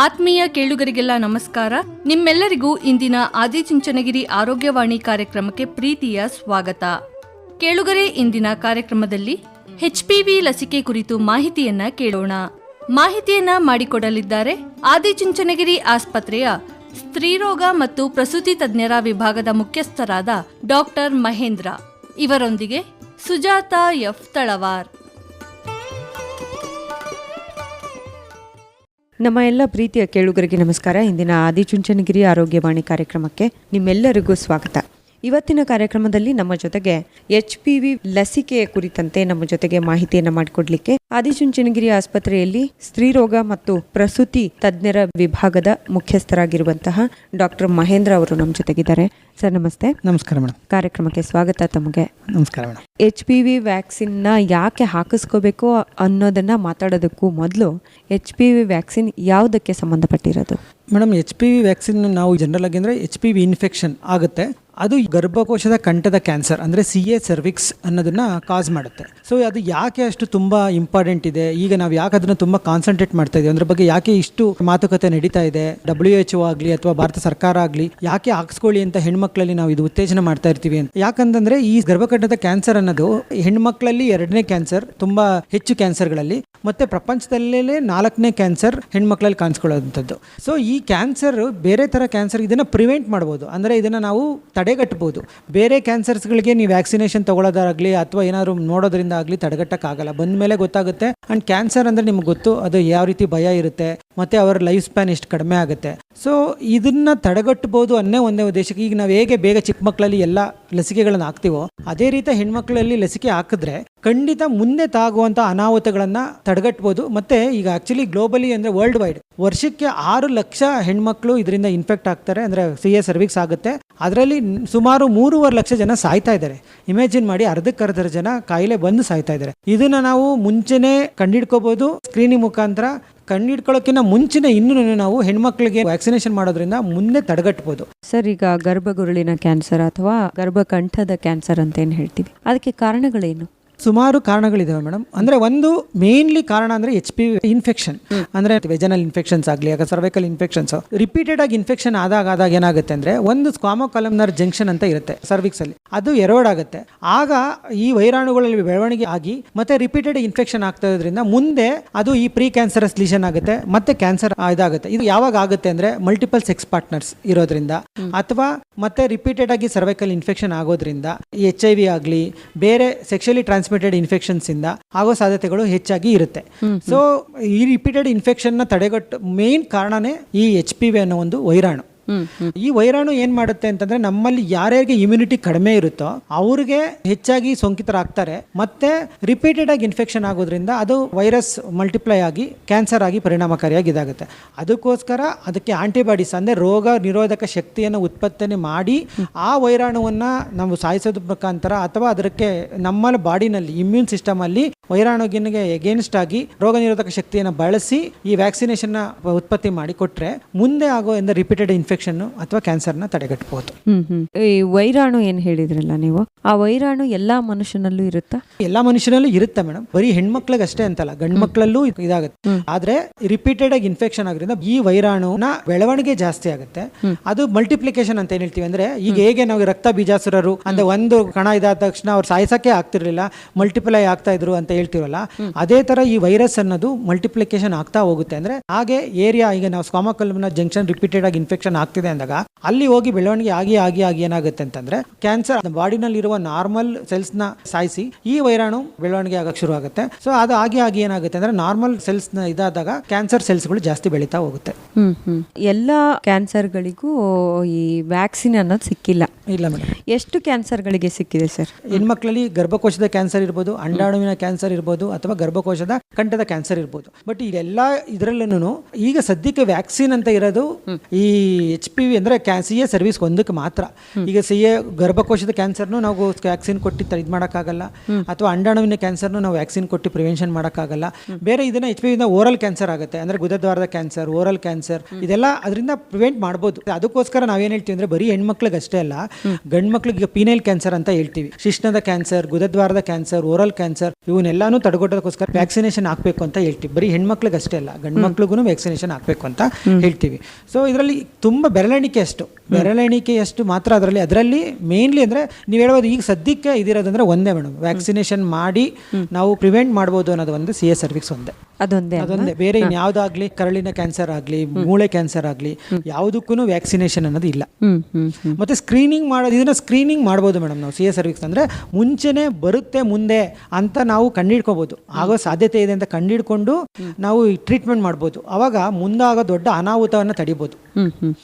ಆತ್ಮೀಯ ಕೇಳುಗರಿಗೆಲ್ಲ ನಮಸ್ಕಾರ. ನಿಮ್ಮೆಲ್ಲರಿಗೂ ಇಂದಿನ ಆದಿಚುಂಚನಗಿರಿ ಆರೋಗ್ಯವಾಣಿ ಕಾರ್ಯಕ್ರಮಕ್ಕೆ ಪ್ರೀತಿಯ ಸ್ವಾಗತ. ಕೇಳುಗರೆ, ಇಂದಿನ ಕಾರ್ಯಕ್ರಮದಲ್ಲಿ ಎಚ್ಪಿವಿ ಲಸಿಕೆ ಕುರಿತು ಮಾಹಿತಿಯನ್ನ ಕೇಳೋಣ. ಮಾಹಿತಿಯನ್ನ ಮಾಡಿಕೊಡಲಿದ್ದಾರೆ ಆದಿಚುಂಚನಗಿರಿ ಆಸ್ಪತ್ರೆಯ ಸ್ತ್ರೀರೋಗ ಮತ್ತು ಪ್ರಸೂತಿ ತಜ್ಞರ ವಿಭಾಗದ ಮುಖ್ಯಸ್ಥರಾದ ಡಾಕ್ಟರ್ ಮಹೇಂದ್ರ. ಇವರೊಂದಿಗೆ ಸುಜಾತ ಎಫ್ ತಳವಾರ್. ನಮ್ಮ ಎಲ್ಲ ಪ್ರೀತಿಯ ಕೇಳುಗರಿಗೆ ನಮಸ್ಕಾರ. ಇಂದಿನ ಆದಿಚುಂಚನಗಿರಿ ಆರೋಗ್ಯವಾಣಿ ಕಾರ್ಯಕ್ರಮಕ್ಕೆ ನಿಮ್ಮೆಲ್ಲರಿಗೂ ಸ್ವಾಗತ. ಇವತ್ತಿನ ಕಾರ್ಯಕ್ರಮದಲ್ಲಿ ನಮ್ಮ ಜೊತೆಗೆ ಎಚ್ ಪಿ ವಿ ಲಸಿಕೆಯ ಕುರಿತಂತೆ ನಮ್ಮ ಜೊತೆಗೆ ಮಾಹಿತಿಯನ್ನು ಮಾಡಿಕೊಡ್ಲಿಕ್ಕೆ ಆದಿಚುಂಚನಗಿರಿ ಆಸ್ಪತ್ರೆಯಲ್ಲಿ ಸ್ತ್ರೀರೋಗ ಮತ್ತು ಪ್ರಸೂತಿ ತಜ್ಞರ ವಿಭಾಗದ ಮುಖ್ಯಸ್ಥರಾಗಿರುವಂತಹ ಡಾಕ್ಟರ್ ಮಹೇಂದ್ರ ಅವರು ನಮ್ಮ ಜೊತೆಗಿದ್ದಾರೆ. ಸರ್ ನಮಸ್ತೆ. ನಮಸ್ಕಾರ ಮೇಡಮ್. ಕಾರ್ಯಕ್ರಮಕ್ಕೆ ಸ್ವಾಗತ ತಮಗೆ. ನಮಸ್ಕಾರ ಮೇಡಮ್. ಎಚ್ ಪಿ ವಿ ವ್ಯಾಕ್ಸಿನ್ನ ಯಾಕೆ ಹಾಕಿಸ್ಕೋಬೇಕು ಅನ್ನೋದನ್ನ ಮಾತಾಡೋದಕ್ಕೂ ಮೊದಲು ಎಚ್ ಪಿ ವಿ ವ್ಯಾಕ್ಸಿನ್ ಯಾವುದಕ್ಕೆ ಸಂಬಂಧಪಟ್ಟಿರೋದು? Madam H P V vaccine ನಾವು ಜನರಲ್ ಆಗಿ ಅಂದರೆ ಎಚ್ ಪಿ ವಿ ಇನ್ಫೆಕ್ಷನ್ ಆಗುತ್ತೆ. ಅದು ಗರ್ಭಕೋಶದ ಕಂಠದ ಕ್ಯಾನ್ಸರ್, ಅಂದರೆ ಸಿ ಎ ಸರ್ವಿಕ್ಸ್ ಅನ್ನೋದನ್ನು ಕಾಸ್ ಮಾಡುತ್ತೆ. ಸೊ ಅದು ಯಾಕೆ ಅಷ್ಟು ತುಂಬ ಇಂಪಾರ್ಟೆಂಟ್ ಇದೆ? ಈಗ ನಾವು ಯಾಕೆ ಅದನ್ನು ತುಂಬ ಕಾನ್ಸಂಟ್ರೇಟ್ ಮಾಡ್ತಾ ಇದೀವಿ? ಅದ್ರ ಬಗ್ಗೆ ಯಾಕೆ ಇಷ್ಟು ಮಾತುಕತೆ ನಡೀತಾ ಇದೆ? ಡಬ್ಲ್ಯೂ ಎಚ್ ಒ ಆಗಲಿ ಅಥವಾ ಭಾರತ ಸರ್ಕಾರ ಆಗಲಿ, ಯಾಕೆ ಹಾಕ್ಸ್ಕೊಳ್ಳಿ ಅಂತ ಹೆಣ್ಮಕ್ಳಲ್ಲಿ ನಾವು ಇದು ಉತ್ತೇಜನ ಮಾಡ್ತಾ ಇರ್ತೀವಿ ಅಂತ? ಯಾಕಂತಂದ್ರೆ ಈ ಗರ್ಭಕಂಠದ ಕ್ಯಾನ್ಸರ್ ಅನ್ನೋದು ಹೆಣ್ಮಕ್ಳಲ್ಲಿ ಎರಡನೇ ಕ್ಯಾನ್ಸರ್, ತುಂಬಾ ಹೆಚ್ಚು ಕ್ಯಾನ್ಸರ್ಗಳಲ್ಲಿ, ಮತ್ತೆ ಪ್ರಪಂಚದಲ್ಲೇ ನಾಲ್ಕನೇ ಕ್ಯಾನ್ಸರ್ ಹೆಣ್ಮಕ್ಳಲ್ಲಿ ಕಾಣಿಸ್ಕೊಳ್ಳೋವಂಥದ್ದು ಸೊ ಈ ಕ್ಯಾನ್ಸರ್ ಬೇರೆ ಥರ ಕ್ಯಾನ್ಸರ್ ಇದನ್ನು ಪ್ರಿವೆಂಟ್ ಮಾಡ್ಬೋದು. ಅಂದರೆ ಇದನ್ನು ನಾವು ತಡೆಗಟ್ಟಬಹುದು. ಬೇರೆ ಕ್ಯಾನ್ಸರ್ಸ್ಗಳಿಗೆ ನೀವು ವ್ಯಾಕ್ಸಿನೇಷನ್ ತಗೊಳ್ಳೋದಾಗ್ಲಿ ಅಥವಾ ಏನಾದ್ರು ನೋಡೋದ್ರಿಂದ ಆಗಲಿ ತಡೆಗಟ್ಟಕ್ಕಾಗಲ್ಲ. ಬಂದ ಮೇಲೆ ಗೊತ್ತಾಗುತ್ತೆ. ಆ್ಯಂಡ್ ಕ್ಯಾನ್ಸರ್ ಅಂದರೆ ನಿಮ್ಗೆ ಗೊತ್ತು. ಅದು ಯಾವ ರೀತಿ ಭಯ ಇರುತ್ತೆ. ಮತ್ತು ಅವರ ಲೈಫ್ ಸ್ಪ್ಯಾನ್ ಎಷ್ಟು ಕಡಿಮೆ ಆಗುತ್ತೆ. ಸೊ ಇದನ್ನು ತಡೆಗಟ್ಟಬಹುದು ಅನ್ನೇ ಒಂದೇ ಉದ್ದೇಶಕ್ಕೆ ಈಗ ನಾವು ಹೇಗೆ ಬೇಗ ಚಿಕ್ಕ ಮಕ್ಕಳಲ್ಲಿ ಎಲ್ಲ ಲಸಿಕೆಗಳನ್ನು ಹಾಕ್ತೀವೋ, ಅದೇ ರೀತಿ ಹೆಣ್ಮಕ್ಳಲ್ಲಿ ಲಸಿಕೆ ಹಾಕಿದ್ರೆ ಖಂಡಿತ ಮುಂದೆ ತಾಗುವಂಥ ಅನಾಹುತಗಳನ್ನು ತಡೆಗಟ್ಬೋದು. ಮತ್ತು ಈಗ ಆ್ಯಕ್ಚುಲಿ ಗ್ಲೋಬಲಿ ಅಂದರೆ ವರ್ಲ್ಡ್ ವೈಡ್ ವರ್ಷಕ್ಕೆ ಆರು ಲಕ್ಷ ಹೆಣ್ಮಕ್ಳು ಇದರಿಂದ ಇನ್ಫೆಕ್ಟ್ ಆಗ್ತಾರೆ. ಅಂದರೆ ಸಿ ಎ ಸರ್ವಿಕ್ಸ್ ಆಗುತ್ತೆ. ಅದರಲ್ಲಿ ಸುಮಾರು ಮೂರುವರೆ ಲಕ್ಷ ಜನ ಸಾಯ್ತಾ ಇದ್ದಾರೆ. ಇಮ್ಯಾಜಿನ್ ಮಾಡಿ ಅರ್ಧಕ್ಕರ್ಧರ ಜನ ಕಾಯಿಲೆ ಬಂದು ಸಾಯ್ತಾ ಇದ್ದಾರೆ. ಇದನ್ನು ನಾವು ಮುಂಚೆನೇ ಕಂಡಿಡ್ಕೋಬಹುದು ಸ್ಕ್ರೀನಿಂಗ್ ಮುಖಾಂತರ ಕಂಡಿಡ್ಕೊಳ್ಳೋಕ್ಕಿಂತ ಮುಂಚಿನ ಇನ್ನೂ ನಾವು ಹೆಣ್ಮಕ್ಳಿಗೆ ವ್ಯಾಕ್ಸಿನೇಷನ್ ಮಾಡೋದ್ರಿಂದ ಮುಂದೆ ತಡೆಗಟ್ಬೋದು. ಸರ್, ಈಗ ಗರ್ಭಗುರುಳಿನ ಕ್ಯಾನ್ಸರ್ ಅಥವಾ ಗರ್ಭಕಂಠದ ಕ್ಯಾನ್ಸರ್ ಅಂತ ಏನು ಹೇಳ್ತೀವಿ. ಅದಕ್ಕೆ ಕಾರಣಗಳೇನು? ಸುಮಾರು ಕಾರಣಗಳಿದಾವೆ ಮೇಡಮ್. ಅಂದ್ರೆ ಒಂದು ಮೇನ್ಲಿ ಕಾರಣ ಅಂದ್ರೆ ಎಚ್ ಪಿ ಇನ್ಫೆಕ್ಷನ್ ಅಂದ್ರೆ ವೆಜನಲ್ ಇನ್ಫೆಕ್ಷನ್ಸ್ ಆಗಲಿ, ಆಗ ಸರ್ವೈಕಲ್ ಇನ್ಫೆಕ್ಷನ್ಸ್ ರಿಪೀಟೆಡ್ ಆಗಿ ಇನ್ಫೆಕ್ಷನ್ ಆದಾಗ ಆದಾಗ ಏನಾಗುತ್ತೆ ಅಂದ್ರೆ ಒಂದು ಸ್ಕಾಮೋ ಕಾಲಮ್ನರ್ ಜಂಕ್ಷನ್ ಅಂತ ಇರುತ್ತೆ ಸರ್ವಿಕ್ಸ್ ಅಲ್ಲಿ. ಅದು ಎರೋಡ್ ಆಗುತ್ತೆ. ಆಗ ಈ ವೈರಾಣುಗಳಲ್ಲಿ ಬೆಳವಣಿಗೆ ಆಗಿ ಮತ್ತೆ ರಿಪೀಟೆಡ್ ಇನ್ಫೆಕ್ಷನ್ ಆಗ್ತಾ ಇರೋದ್ರಿಂದ ಮುಂದೆ ಅದು ಈ ಪ್ರೀ ಕ್ಯಾನ್ಸರಸ್ ಲೀಷನ್ ಆಗುತ್ತೆ, ಮತ್ತೆ ಕ್ಯಾನ್ಸರ್ ಇದಾಗುತ್ತೆ. ಇದು ಯಾವಾಗ ಆಗುತ್ತೆ ಅಂದ್ರೆ ಮಲ್ಟಿಪಲ್ ಸೆಕ್ಸ್ ಪಾರ್ಟ್ನರ್ಸ್ ಇರೋದ್ರಿಂದ. ಅಥವಾ ಮತ್ತೆ ರಿಪೀಟೆಡ್ ಆಗಿ ಸರ್ವೈಕಲ್ ಇನ್ಫೆಕ್ಷನ್ ಆಗೋದ್ರಿಂದ ಎಚ್ ಐ ವಿ ಆಗಲಿ, ಬೇರೆ ಸೆಕ್ಷುಲಿ ಟ್ರಾನ್ಸ್ಮಿಟೆಡ್ ಇನ್ಫೆಕ್ಷನ್ಸ್ ಇಂದ ಆಗೋ ಸಾಧ್ಯತೆಗಳು ಹೆಚ್ಚಾಗಿ ಇರುತ್ತೆ. ಸೊ ಈ ರಿಪೀಟೆಡ್ ಇನ್ಫೆಕ್ಷನ್ನ ತಡೆಗಟ್ಟು ಮೇನ್ ಕಾರಣನೇ ಈ ಎಚ್ ಪಿ ವಿ ಅನ್ನೋ ಒಂದು ವೈರಾಣು. ಈ ವೈರಾಣು ಏನ್ ಮಾಡುತ್ತೆ ಅಂತಂದ್ರೆ ನಮ್ಮಲ್ಲಿ ಯಾರ್ಯಾರಿಗೆ ಇಮ್ಯುನಿಟಿ ಕಡಿಮೆ ಇರುತ್ತೋ ಅವ್ರಿಗೆ ಹೆಚ್ಚಾಗಿ ಸೋಂಕಿತರಾಗ್ತಾರೆ. ಮತ್ತೆ ರಿಪೀಟೆಡ್ ಆಗಿ ಇನ್ಫೆಕ್ಷನ್ ಆಗೋದ್ರಿಂದ ಅದು ವೈರಸ್ ಮಲ್ಟಿಪ್ಲೈ ಆಗಿ ಕ್ಯಾನ್ಸರ್ ಆಗಿ ಪರಿಣಾಮಕಾರಿಯಾಗಿ ಇದಾಗುತ್ತೆ. ಅದಕ್ಕೋಸ್ಕರ ಅದಕ್ಕೆ ಆಂಟಿಬಾಡೀಸ್ ಅಂದ್ರೆ ರೋಗ ನಿರೋಧಕ ಶಕ್ತಿಯನ್ನು ಉತ್ಪತ್ತನೆ ಮಾಡಿ ಆ ವೈರಾಣುವನ್ನ ನಾವು ಸಾಯಿಸೋದ್ರ ಮುಖಾಂತರ ಅಥವಾ ಅದಕ್ಕೆ ನಮ್ಮ ಬಾಡಿನಲ್ಲಿ ಇಮ್ಯೂನ್ ಸಿಸ್ಟಮ್ ಅಲ್ಲಿ ವೈರಾಣುಗಿನಿಗೆ ಎಗೇನ್ಸ್ಟ್ ಆಗಿ ರೋಗ ನಿರೋಧಕ ಶಕ್ತಿಯನ್ನು ಬಳಸಿ ಈ ವ್ಯಾಕ್ಸಿನೇಷನ್ ಉತ್ಪತ್ತಿ ಮಾಡಿ ಕೊಟ್ರೆ ಮುಂದೆ ಆಗೋ ರಿಪೀಟೆಡ್ ಇನ್ಫೆಕ್ಷನ್ ಅಥವಾ ಕ್ಯಾನ್ಸರ್ನ ತಡೆಗಟ್ಟಬಹುದು ಈ ವೈರಾಣು ಏನು ಹೇಳಿದ್ರಲ್ಲ ನೀವು? ಆ ವೈರಾಣು ಎಲ್ಲಾ ಮನುಷ್ಯನಲ್ಲೂ ಇರುತ್ತಾ? ಎಲ್ಲಾ ಮನುಷ್ಯನಲ್ಲೂ ಇರುತ್ತೆ ಮೇಡಮ್ ಬರೀ ಹೆಣ್ಮಕ್ಳಿಗೆ ಅಷ್ಟೇ ಅಂತಲ್ಲ ಗಂಡ್ ಮಕ್ಕಳಲ್ಲೂ ಇದಾಗುತ್ತೆ. ಆದ್ರೆ ರಿಪೀಟೆಡ್ ಆಗಿ ಇನ್ಫೆಕ್ಷನ್ ಆಗೋದ್ರಿಂದ ಈ ವೈರಾಣುನ ಬೆಳವಣಿಗೆ ಜಾಸ್ತಿ ಆಗುತ್ತೆ. ಅದು ಮಲ್ಟಿಪ್ಲಿಕೇಶನ್ ಅಂತ ಏನ್ ಹೇಳ್ತೀವಿ ಅಂದ್ರೆ ಈಗ ಹೇಗೆ ನಾವು ರಕ್ತ ಬೀಜಾಸುರರು ಅಂದ್ರೆ ಒಂದು ಕಣ ಇದಾದ ತಕ್ಷಣ ಅವ್ರು ಸಾಯಿಸಕ್ಕೆ ಆಗ್ತಿರ್ಲಿಲ್ಲ ಮಲ್ಟಿಪ್ಲೈ ಆಗ್ತಾ ಇದ್ರು ಅಂತ ಹೇಳ್ತೀವಲ್ಲ ಅದೇ ತರ ಈ ವೈರಸ್ ಅನ್ನೋದು ಮಲ್ಟಿಪ್ಲಿಕೇಶನ್ ಆಗ್ತಾ ಹೋಗುತ್ತೆ. ಅಂದ್ರೆ ಹಾಗೆ ಏರಿಯಾ ಈಗ ನಾವು ಸ್ಕಾಮಕಲ್ನ ಜಂಕ್ಷನ್ ರಿಪೀಟೆಡ್ ಆಗಿ ಇನ್ಫೆಕ್ಷನ್ ಆಗ್ತಿದೆ ಅಂದಾಗ ಅಲ್ಲಿ ಹೋಗಿ ಬೆಳವಣಿಗೆ ಆಗಿ ಆಗಿ ಆಗಿ ಏನಾಗುತ್ತೆ ಅಂತಂದ್ರೆ ಕ್ಯಾನ್ಸರ್ ಬಾಡಿನಲ್ಲಿ ಇರುವ ನಾರ್ಮಲ್ ಸೆಲ್ಸ್ನ ಸಾಯಿಸಿ ಈ ವೈರಾಣು ಬೆಳವಣಿಗೆ ಆಗಕ್ಕೆ ಶುರು ಆಗುತ್ತೆ ಸೊ ಅದು ಆಗಿ ಆಗಿ ಏನಾಗುತ್ತೆ ಅಂದ್ರೆ ನಾರ್ಮಲ್ ಸೆಲ್ಸ್ನ ಇದಾದಾಗ ಕ್ಯಾನ್ಸರ್ ಸೆಲ್ಸ್ಗಳು ಜಾಸ್ತಿ ಬೆಳೀತಾ ಹೋಗುತ್ತೆ. ಎಲ್ಲಾ ಕ್ಯಾನ್ಸರ್ ಎಲ್ಲ ಕ್ಯಾನ್ಸರ್ಗಳಿಗೂ ಈ ವ್ಯಾಕ್ಸಿನ್ ಅನ್ನೋದು ಸಿಕ್ಕಿಲ್ಲ. ಇಲ್ಲ ಮೇಡಮ್. ಎಷ್ಟು ಕ್ಯಾನ್ಸರ್ಗಳಿಗೆ ಸಿಕ್ಕಿದೆ ಸರ್ ಹೆಣ್ಮಕ್ಳಲ್ಲಿ ಗರ್ಭಕೋಶದ ಕ್ಯಾನ್ಸರ್ ಇರ್ಬೋದು ಅಂಡಾಣುವಿನ ಕ್ಯಾನ್ಸರ್ ಇರ್ಬೋದು ಅಥವಾ ಗರ್ಭಕೋಶದ ಕಂಠದ ಕ್ಯಾನ್ಸರ್ ಇರ್ಬೋದು. ಬಟ್ ಇದೆಲ್ಲ ಇದರಲ್ಲೂ ಈಗ ಸದ್ಯಕ್ಕೆ ವ್ಯಾಕ್ಸಿನ್ ಅಂತ ಇರೋದು ಈ ಎಚ್ ಪಿ ವಿ ಅಂದ್ರೆ ಸಿ ಎ ಸರ್ವಿಸ್ ಒಂದಕ್ಕೆ ಮಾತ್ರ. ಈಗ ಸಿ ಎ ಗರ್ಭಕೋಶದ ಕ್ಯಾನ್ಸರ್ನು ನಾವು ವ್ಯಾಕ್ಸಿನ್ ಕೊಟ್ಟು ಇದು ಮಾಡೋಕ್ಕಾಗಲ್ಲ. ಅಥವಾ ಅಂಡಾಣುವಿನ ಕ್ಯಾನ್ಸರ್ನು ನಾವು ವ್ಯಾಕ್ಸಿನ್ ಕೊಟ್ಟು ಪ್ರಿವೆನ್ಷನ್ ಮಾಡೋಕ್ಕಾಗಲ್ಲ. ಬೇರೆ ಇದನ್ನ ಎಚ್ ಪಿ ಓರಲ್ ಕ್ಯಾನ್ಸರ್ ಆಗುತ್ತೆ. ಅಂದ್ರೆ ಗುದದ್ವಾರದ ಕ್ಯಾನ್ಸರ್ ಓರಲ್ ಕ್ಯಾನ್ಸರ್ ಇದೆಲ್ಲ ಅದರಿಂದ ಪ್ರಿವೆಂಟ್ ಮಾಡ್ಬೋದು. ಅದಕ್ಕೋಸ್ಕರ ನಾವೇನು ಹೇಳ್ತೀವಿ ಅಂದ್ರೆ ಬರೀ ಹೆಣ್ಮಕ್ಳಿಗೆ ಅಷ್ಟೇ ಅಲ್ಲ ಗಂಡು ಮಕ್ಳಿಗೆ ಪೀನೈಲ್ ಕ್ಯಾನ್ಸರ್ ಅಂತ ಹೇಳ್ತೀವಿ. ಶಿಶ್ನದ ಕ್ಯಾನ್ಸರ್ ಗುದದ್ವಾರದ ಕ್ಯಾನ್ಸರ್ ಓರಲ್ ಕ್ಯಾನ್ಸರ್ ಇವನ್ನೆಲ್ಲಾನು ತಡೆಗಟ್ಟೋದಕ್ಕೋಸ್ಕರ ವ್ಯಾಕ್ಸಿನೇಷನ್ ಹಾಕಬೇಕು ಅಂತ ಹೇಳ್ತೀವಿ. ಬರೀ ಹೆಣ್ಮಕ್ಳಿಗೆ ಅಷ್ಟೇ ಅಲ್ಲ ಗಂಡು ಮಕ್ಳಿಗೂ ವ್ಯಾಕ್ಸಿನೇಷನ್ ಹಾಕಬೇಕು ಅಂತ ಹೇಳ್ತೀವಿ. ಸೊ ಇದರಲ್ಲಿ ತುಂಬಾ ಬೆರಳೆಣಿಕೆ ಅಷ್ಟು. ಬೆರಳೆಣಿಕೆ ಎಷ್ಟು ಮಾತ್ರ ಅದರಲ್ಲಿ ಅದರಲ್ಲಿ ಮೇನ್ಲಿ ಅಂದ್ರೆ ನೀವು ಹೇಳ್ಬೋದು ಈಗ ಸದ್ಯಕ್ಕೆ ಇದಿರೋದಂದ್ರೆ ಒಂದೇ ಮೇಡಮ್ ವ್ಯಾಕ್ಸಿನೇಷನ್ ಮಾಡಿ ನಾವು ಪ್ರಿವೆಂಟ್ ಮಾಡ್ಬೋದು ಅನ್ನೋದು ಒಂದು ಸಿ ಎಸ್ ಸರ್ವಿಸ್ ಒಂದೇ. ಅದೊಂದೇ ಅದೊಂದೇ. ಬೇರೆ ಇನ್ಯಾವುದಾಗ್ಲಿ ಕರಳಿನ ಕ್ಯಾನ್ಸರ್ ಆಗಲಿ ಮೂಳೆ ಕ್ಯಾನ್ಸರ್ ಆಗಲಿ ಯಾವುದಕ್ಕೂ ವ್ಯಾಕ್ಸಿನೇಷನ್ ಅನ್ನೋದು ಇಲ್ಲ. ಮತ್ತೆ ಸ್ಕ್ರೀನಿಂಗ್ ಮಾಡೋದು ಇದನ್ನ ಸ್ಕ್ರೀನಿಂಗ್ ಮಾಡ್ಬೋದು ಮೇಡಮ್ ನಾವು ಸಿ ಎಸ್ ಸರ್ವಿಸ್ ಅಂದ್ರೆ ಮುಂಚೆನೆ ಬರುತ್ತೆ ಮುಂದೆ ಅಂತ ನಾವು ಕಂಡುಹಿಡ್ಕೋಬಹುದು ಆಗೋ ಸಾಧ್ಯತೆ ಇದೆ ಅಂತ ಕಂಡಿಡ್ಕೊಂಡು ನಾವು ಟ್ರೀಟ್ಮೆಂಟ್ ಮಾಡ್ಬೋದು. ಅವಾಗ ಮುಂದಾಗೋ ದೊಡ್ಡ ಅನಾಹುತವನ್ನು ತಡಿಬೋದು.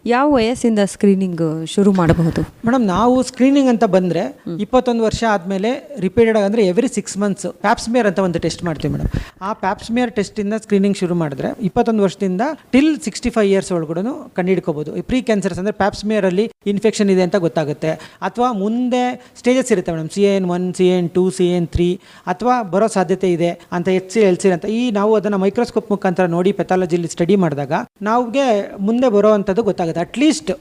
ಯಾವ ವಯಸ್ಸಿಂದ ಸ್ಕ್ರೀನಿಂಗ್ ಶುರು ಮಾಡಬಹುದು? ಮೇಡಮ್ ನಾವು ಸ್ಕ್ರೀನಿಂಗ್ ಅಂತ ಬಂದ್ರೆ ಇಪ್ಪತ್ತೊಂದು ವರ್ಷ ಆದ್ಮೇಲೆ ರಿಪೀಟೆಡ್ ಅಂದ್ರೆ ಎವ್ರಿ ಸಿಕ್ಸ್ ಮಂತ್ಸ್ ಪ್ಯಾಪ್ಸ್ಮಿಯರ್ ಅಂತ ಒಂದು ಟೆಸ್ಟ್ ಮಾಡ್ತೀವಿ ಮೇಡಮ್. ಆ ಪ್ಯಾಪ್ಸ್ಮಿಯರ್ ಟೆಸ್ಟ್ ಇಂದ ಸ್ಕ್ರೀನಿಂಗ್ ಶುರು ಮಾಡಿದ್ರೆ ಇಪ್ಪತ್ತೊಂದು ವರ್ಷದಿಂದ ಟಿಲ್ ಸಿಕ್ಸ್ಟಿ ಫೈವ್ ಇಯರ್ಸ್ ಒಳಗಡೆ ಕಂಡುಹಿಡ್ಕೋಬಹುದು ಪ್ರೀ ಕ್ಯಾನ್ಸರ್ಸ್ ಅಂದ್ರೆ ಪ್ಯಾಪ್ಸ್ಮಿಯರ್ ಅಲ್ಲಿ ಇನ್ಫೆಕ್ಷನ್ ಇದೆ ಅಂತ ಗೊತ್ತಾಗುತ್ತೆ. ಅಥವಾ ಮುಂದೆ ಸ್ಟೇಜಸ್ ಇರುತ್ತೆ madam C N one C N two C N three ಅಥವಾ ಬರೋ ಸಾಧ್ಯತೆ ಇದೆ ಅಂತ ಎಚ್ ಸಿ ಎಲ್ ಸಿ ಅಂತ. ಈ ನಾವು ಅದನ್ನ ಮೈಕ್ರೋಸ್ಕೋಪ್ ಮುಖಾಂತರ ನೋಡಿ ಪೆಥಾಲಜಿಲಿ ಸ್ಟಡಿ ಮಾಡಿದಾಗ ನಾವ್ಗೆ ಮುಂದೆ ಬರೋ ಅಂತದ್ದು ಗೊತ್ತಾಗುತ್ತೆ. ಅಟ್ಲೀಸ್ಟ್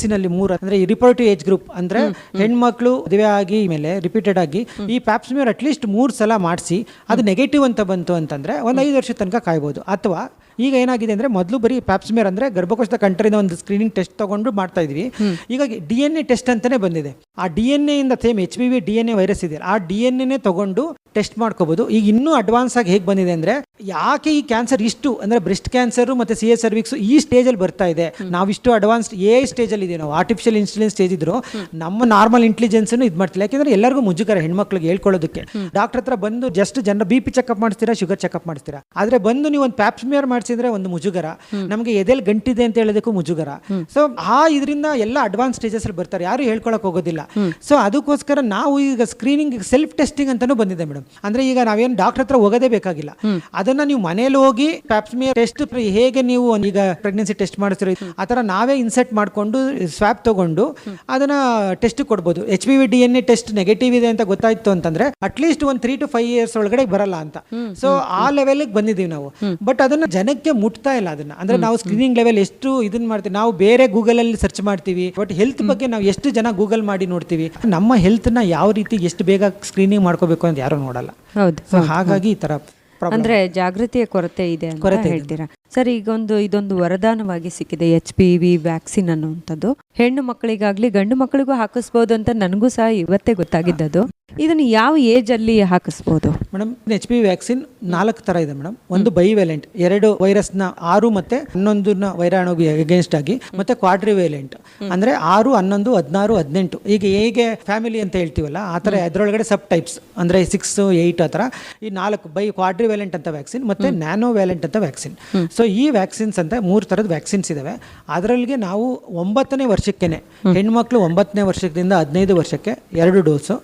ವಯಸ್ಸಿನಲ್ಲಿ ಮೂರು ಅಂದ್ರೆ ರಿಪೋರ್ಟಿವ್ ಏಜ್ ಗ್ರೂಪ್ ಅಂದ್ರೆ ಹೆಣ್ಮಕ್ಳು ಮದುವೆ ಆಗಿ ಮೇಲೆ ರಿಪೀಟೆಡ್ ಆಗಿ ಈ ಪ್ಯಾಪ್ಸ್ಮಿಯರ್ ಅಟ್ಲೀಸ್ಟ್ ಮೂರು ಸಲ ಮಾಡಿಸಿ ಅದು ನೆಗೆಟಿವ್ ಅಂತ ಬಂತು ಅಂತಂದ್ರೆ ಒಂದು ಐದು ವರ್ಷದ ತನಕ ಕಾಯ್ಬೋದು. ಅಥವಾ ಈಗ ಏನಾಗಿದೆ ಅಂದ್ರೆ ಮೊದಲು ಬರೀ ಪ್ಯಾಪ್ಸ್ಮಿಯರ್ ಅಂದ್ರೆ ಗರ್ಭಕೋಶದ ಕಂಟ್ರಿನ ಒಂದು ಸ್ಕ್ರೀನಿಂಗ್ ಟೆಸ್ಟ್ ತಗೊಂಡು ಮಾಡ್ತಾ ಇದ್ವಿ. ಈಗ ಡಿ ಎನ್ ಎ ಟೆಸ್ಟ್ ಅಂತಾನೆ ಬಂದಿದೆ. ಆ ಡಿ ಎನ್ ಎ ಇಂದ same H B V D N A virus ಇದೆ. ಆ ಡಿ ಎನ್ ಎನೇ ತಗೊಂಡು ಟೆಸ್ಟ್ ಮಾಡ್ಕೋಬೋದು. ಈಗ ಇನ್ನೂ ಅಡ್ವಾನ್ಸ್ ಆಗಿ ಹೇಗೆ ಬಂದಿದೆ ಅಂದ್ರೆ ಯಾಕೆ ಈ ಕ್ಯಾನ್ಸರ್ ಇಷ್ಟು ಅಂದ್ರೆ ಬ್ರೆಸ್ಟ್ ಕ್ಯಾನ್ಸರು ಮತ್ತೆ ಸಿ ಎ ಸರ್ವಿಕ್ಸು ಈ ಸ್ಟೇಜಲ್ಲಿ ಬರ್ತಾ ಇದೆ. ನಾವಿಷ್ಟು ಅಡ್ವಾನ್ಸ್ ಎ ಸ್ಟೇಜಲ್ಲಿ ಇದೀವಿ ನಾವು. ಆರ್ಟಿಫಿಷಿಯಲ್ ಇನ್ಸ್ಟಿಲೆನ್ಸ್ ಸ್ಟೇಜ್ ಇದ್ರು. ನಮ್ಮ ನಾರ್ಮಲ್ ಇಂಟೆಲಿಜೆನ್ಸ್ ಇದು ಮಾಡ್ತಿಲ್ಲ. ಯಾಕೆಂದರೆ ಎಲ್ಲರಿಗೂ ಮುಜುಗರ ಹೆಣ್ಮಕ್ಳಿಗೆ ಹೇಳ್ಕೊಳ್ಳೋದಕ್ಕೆ. ಡಾಕ್ಟರ್ ಹತ್ರ ಬಂದು ಜಸ್ಟ್ ಜನರ ಬಿ ಪಿ ಚೆಕಪ್ ಮಾಡಿಸ್ತೀರಾ ಶುಗರ್ ಚೆಕಪ್ ಮಾಡಿಸ್ತೀರಾ? ಆದ್ರೆ ಬಂದು ನೀವು ಒಂದು ಪ್ಯಾಪ್ಸ್ಮಿಯರ್ ಮಾಡಿಸಿದ್ರೆ ಒಂದು ಮುಜುಗರ. ನಮಗೆ ಎದೆಲ್ ಗಂಟಿದೆ ಅಂತ ಹೇಳೋದಕ್ಕೂ ಮುಜುಗರ. ಸೊ ಆ ಇದರಿಂದ ಎಲ್ಲ ಅಡ್ವಾನ್ಸ್ ಸ್ಟೇಜಸ್ ಅಲ್ಲಿ ಬರ್ತಾರೆ. ಯಾರು ಹೇಳ್ಕೊಳಕ್ಕೆ ಹೋಗೋದಿಲ್ಲ. ಸೊ ಅದಕ್ಕೋಸ್ಕರ ನಾವು ಈಗ ಸ್ಕ್ರೀನಿಂಗ್ ಸೆಲ್ಫ್ ಟೆಸ್ಟಿಂಗ್ ಅಂತಾನೂ ಬಂದಿದೆ ಮೇಡಮ್. ಅಂದ್ರೆ ಈಗ ನಾವೇನು ಡಾಕ್ಟರ್ ಹತ್ರ ಹೋಗೋದೇ ಬೇಕಾಗಿಲ್ಲ. ಅದನ್ನ ನೀವು ಮನೇಲಿ ಹೋಗಿ ಪ್ಯಾಪ್ಸ್ಮಿಯರ್ ಟೆಸ್ಟ್ ಹೇಗೆ ನೀವು ಈಗ ಪ್ರೆಗ್ನೆನ್ಸಿ ಟೆಸ್ಟ್ ಮಾಡಿಸ್ತೀರಿ? ಆ ಥರ ನಾವೇ ಇನ್ಸೆಟ್ ಮಾಡಿಕೊಂಡು ಸ್ವಾಪ್ ತಗೊಂಡು ಅದನ್ನ ಟೆಸ್ಟ್ ಕೊಡ್ಬೋದು. H P V D N A test negative ಇದೆ ಅಂತ ಗೊತ್ತಾಯ್ತು ಅಂತಂದ್ರೆ ಅಟ್ಲೀಸ್ಟ್ ಒಂದ್ ತ್ರೀ ಟು ಫೈವ್ ಇಯರ್ಸ್ ಒಳಗಡೆ ಬರಲ್ಲ ಅಂತ. ಸೊ ಆ ಲೆವೆಲ್ಗೆ ಬಂದಿದೀವಿ ನಾವು. ಬಟ್ ಅದನ್ನ ಜನಕ್ಕೆ ಮುಟ್ತಾ ಇಲ್ಲ ಅದನ್ನ. ಅಂದ್ರೆ ನಾವು ಸ್ಕ್ರೀನಿಂಗ್ ಲೆವೆಲ್ ಎಷ್ಟು ಇದನ್ನ ಮಾಡ್ತೀವಿ? ನಾವು ಬೇರೆ ಗೂಗಲ್ ಅಲ್ಲಿ ಸರ್ಚ್ ಮಾಡ್ತೀವಿ. ಬಟ್ ಹೆಲ್ತ್ ಬಗ್ಗೆ ನಾವು ಎಷ್ಟು ಜನ ಗೂಗಲ್ ಮಾಡಿ ನೋಡ್ತೀವಿ? ನಮ್ಮ ಹೆಲ್ತ್ನ ಯಾವ ರೀತಿ ಎಷ್ಟು ಬೇಗ ಸ್ಕ್ರೀನಿಂಗ್ ಮಾಡ್ಕೋಬೇಕು ಅಂತ ಯಾರು ನೋಡಲ್ಲ ಹೌದು ಸೊ ಹಾಗಾಗಿ ಈ ತರ. ಅಂದ್ರೆ ಜಾಗೃತಿಯ ಕೊರತೆ ಇದೆ ಕೊರತೆ. ಹೇಳ್ತೀರಾ ಸರ್ ಈಗೊಂದು ಇದೊಂದು ವರದಾನವಾಗಿ ಸಿಕ್ಕಿದೆ ಎಚ್ ಪಿ ವಿ ವ್ಯಾಕ್ಸಿನ್ ಅನ್ನುವಂಥದ್ದು ಹೆಣ್ಣು ಮಕ್ಕಳಿಗಾಗ್ಲಿ ಗಂಡು ಮಕ್ಕಳಿಗೂ ಹಾಕಿಸ್ಬೋದು ಅಂತ ನನಗೂ ಸಹ ಇವತ್ತೇ ಗೊತ್ತಾಗಿದ್ದದು ಇದನ್ನ ಯಾವ ಏಜ್ ಅಲ್ಲಿ ಹಾಕಿಸ್ಬೋದು? ಮೇಡಮ್ ಎಚ್ ಪಿ ವ್ಯಾಕ್ಸಿನ್ ನಾಲ್ಕು ತರ ಇದೆ ಮೇಡಮ್. ಒಂದು ಬೈವೆಲೆಂಟ್ ಎರಡು ವೈರಸ್ನ ಆರು ಮತ್ತೆ ಹನ್ನೊಂದು ವೈರಾಣು ಅಗೇನ್ಸ್ಟ್ ಆಗಿ ಮತ್ತೆ ಕ್ವಾಡ್ರಿವೇಲೆಂಟ್ ಅಂದ್ರೆ ಆರು ಹನ್ನೊಂದು ಹದಿನಾರು ಹದಿನೆಂಟು. ಈಗ ಹೇಗೆ ಫ್ಯಾಮಿಲಿ ಅಂತ ಹೇಳ್ತೀವಲ್ಲ ಆ ಥರ ಅದರೊಳಗಡೆ ಸಬ್ ಟೈಪ್ಸ್ ಅಂದ್ರೆ ಸಿಕ್ಸ್ ಏಯ್ಟ್ ಆ ಥರ ಈ ನಾಲ್ಕು ಬೈ ಕ್ವಾಡ್ರಿವೇಲೆಂಟ್ ಅಂತ ವ್ಯಾಕ್ಸಿನ್ ಮತ್ತೆ ನ್ಯಾನೋ ವ್ಯಾಲೆಂಟ್ ಅಂತ ವ್ಯಾಕ್ಸಿನ್ ಸೊ ಈ ವ್ಯಾಕ್ಸಿನ್ಸ್ ಅಂತ ಮೂರು ಥರದ ವ್ಯಾಕ್ಸಿನ್ಸ್ ಇದಾವೆ. ಅದರಲ್ಲಿಗೆ ನಾವು ಒಂಬತ್ತನೇ ವರ್ಷಕ್ಕೇನೆ ಹೆಣ್ಮಕ್ಳು ಒಂಬತ್ತನೇ ವರ್ಷದಿಂದ ಹದಿನೈದು ವರ್ಷಕ್ಕೆ ಎರಡು ಡೋಸು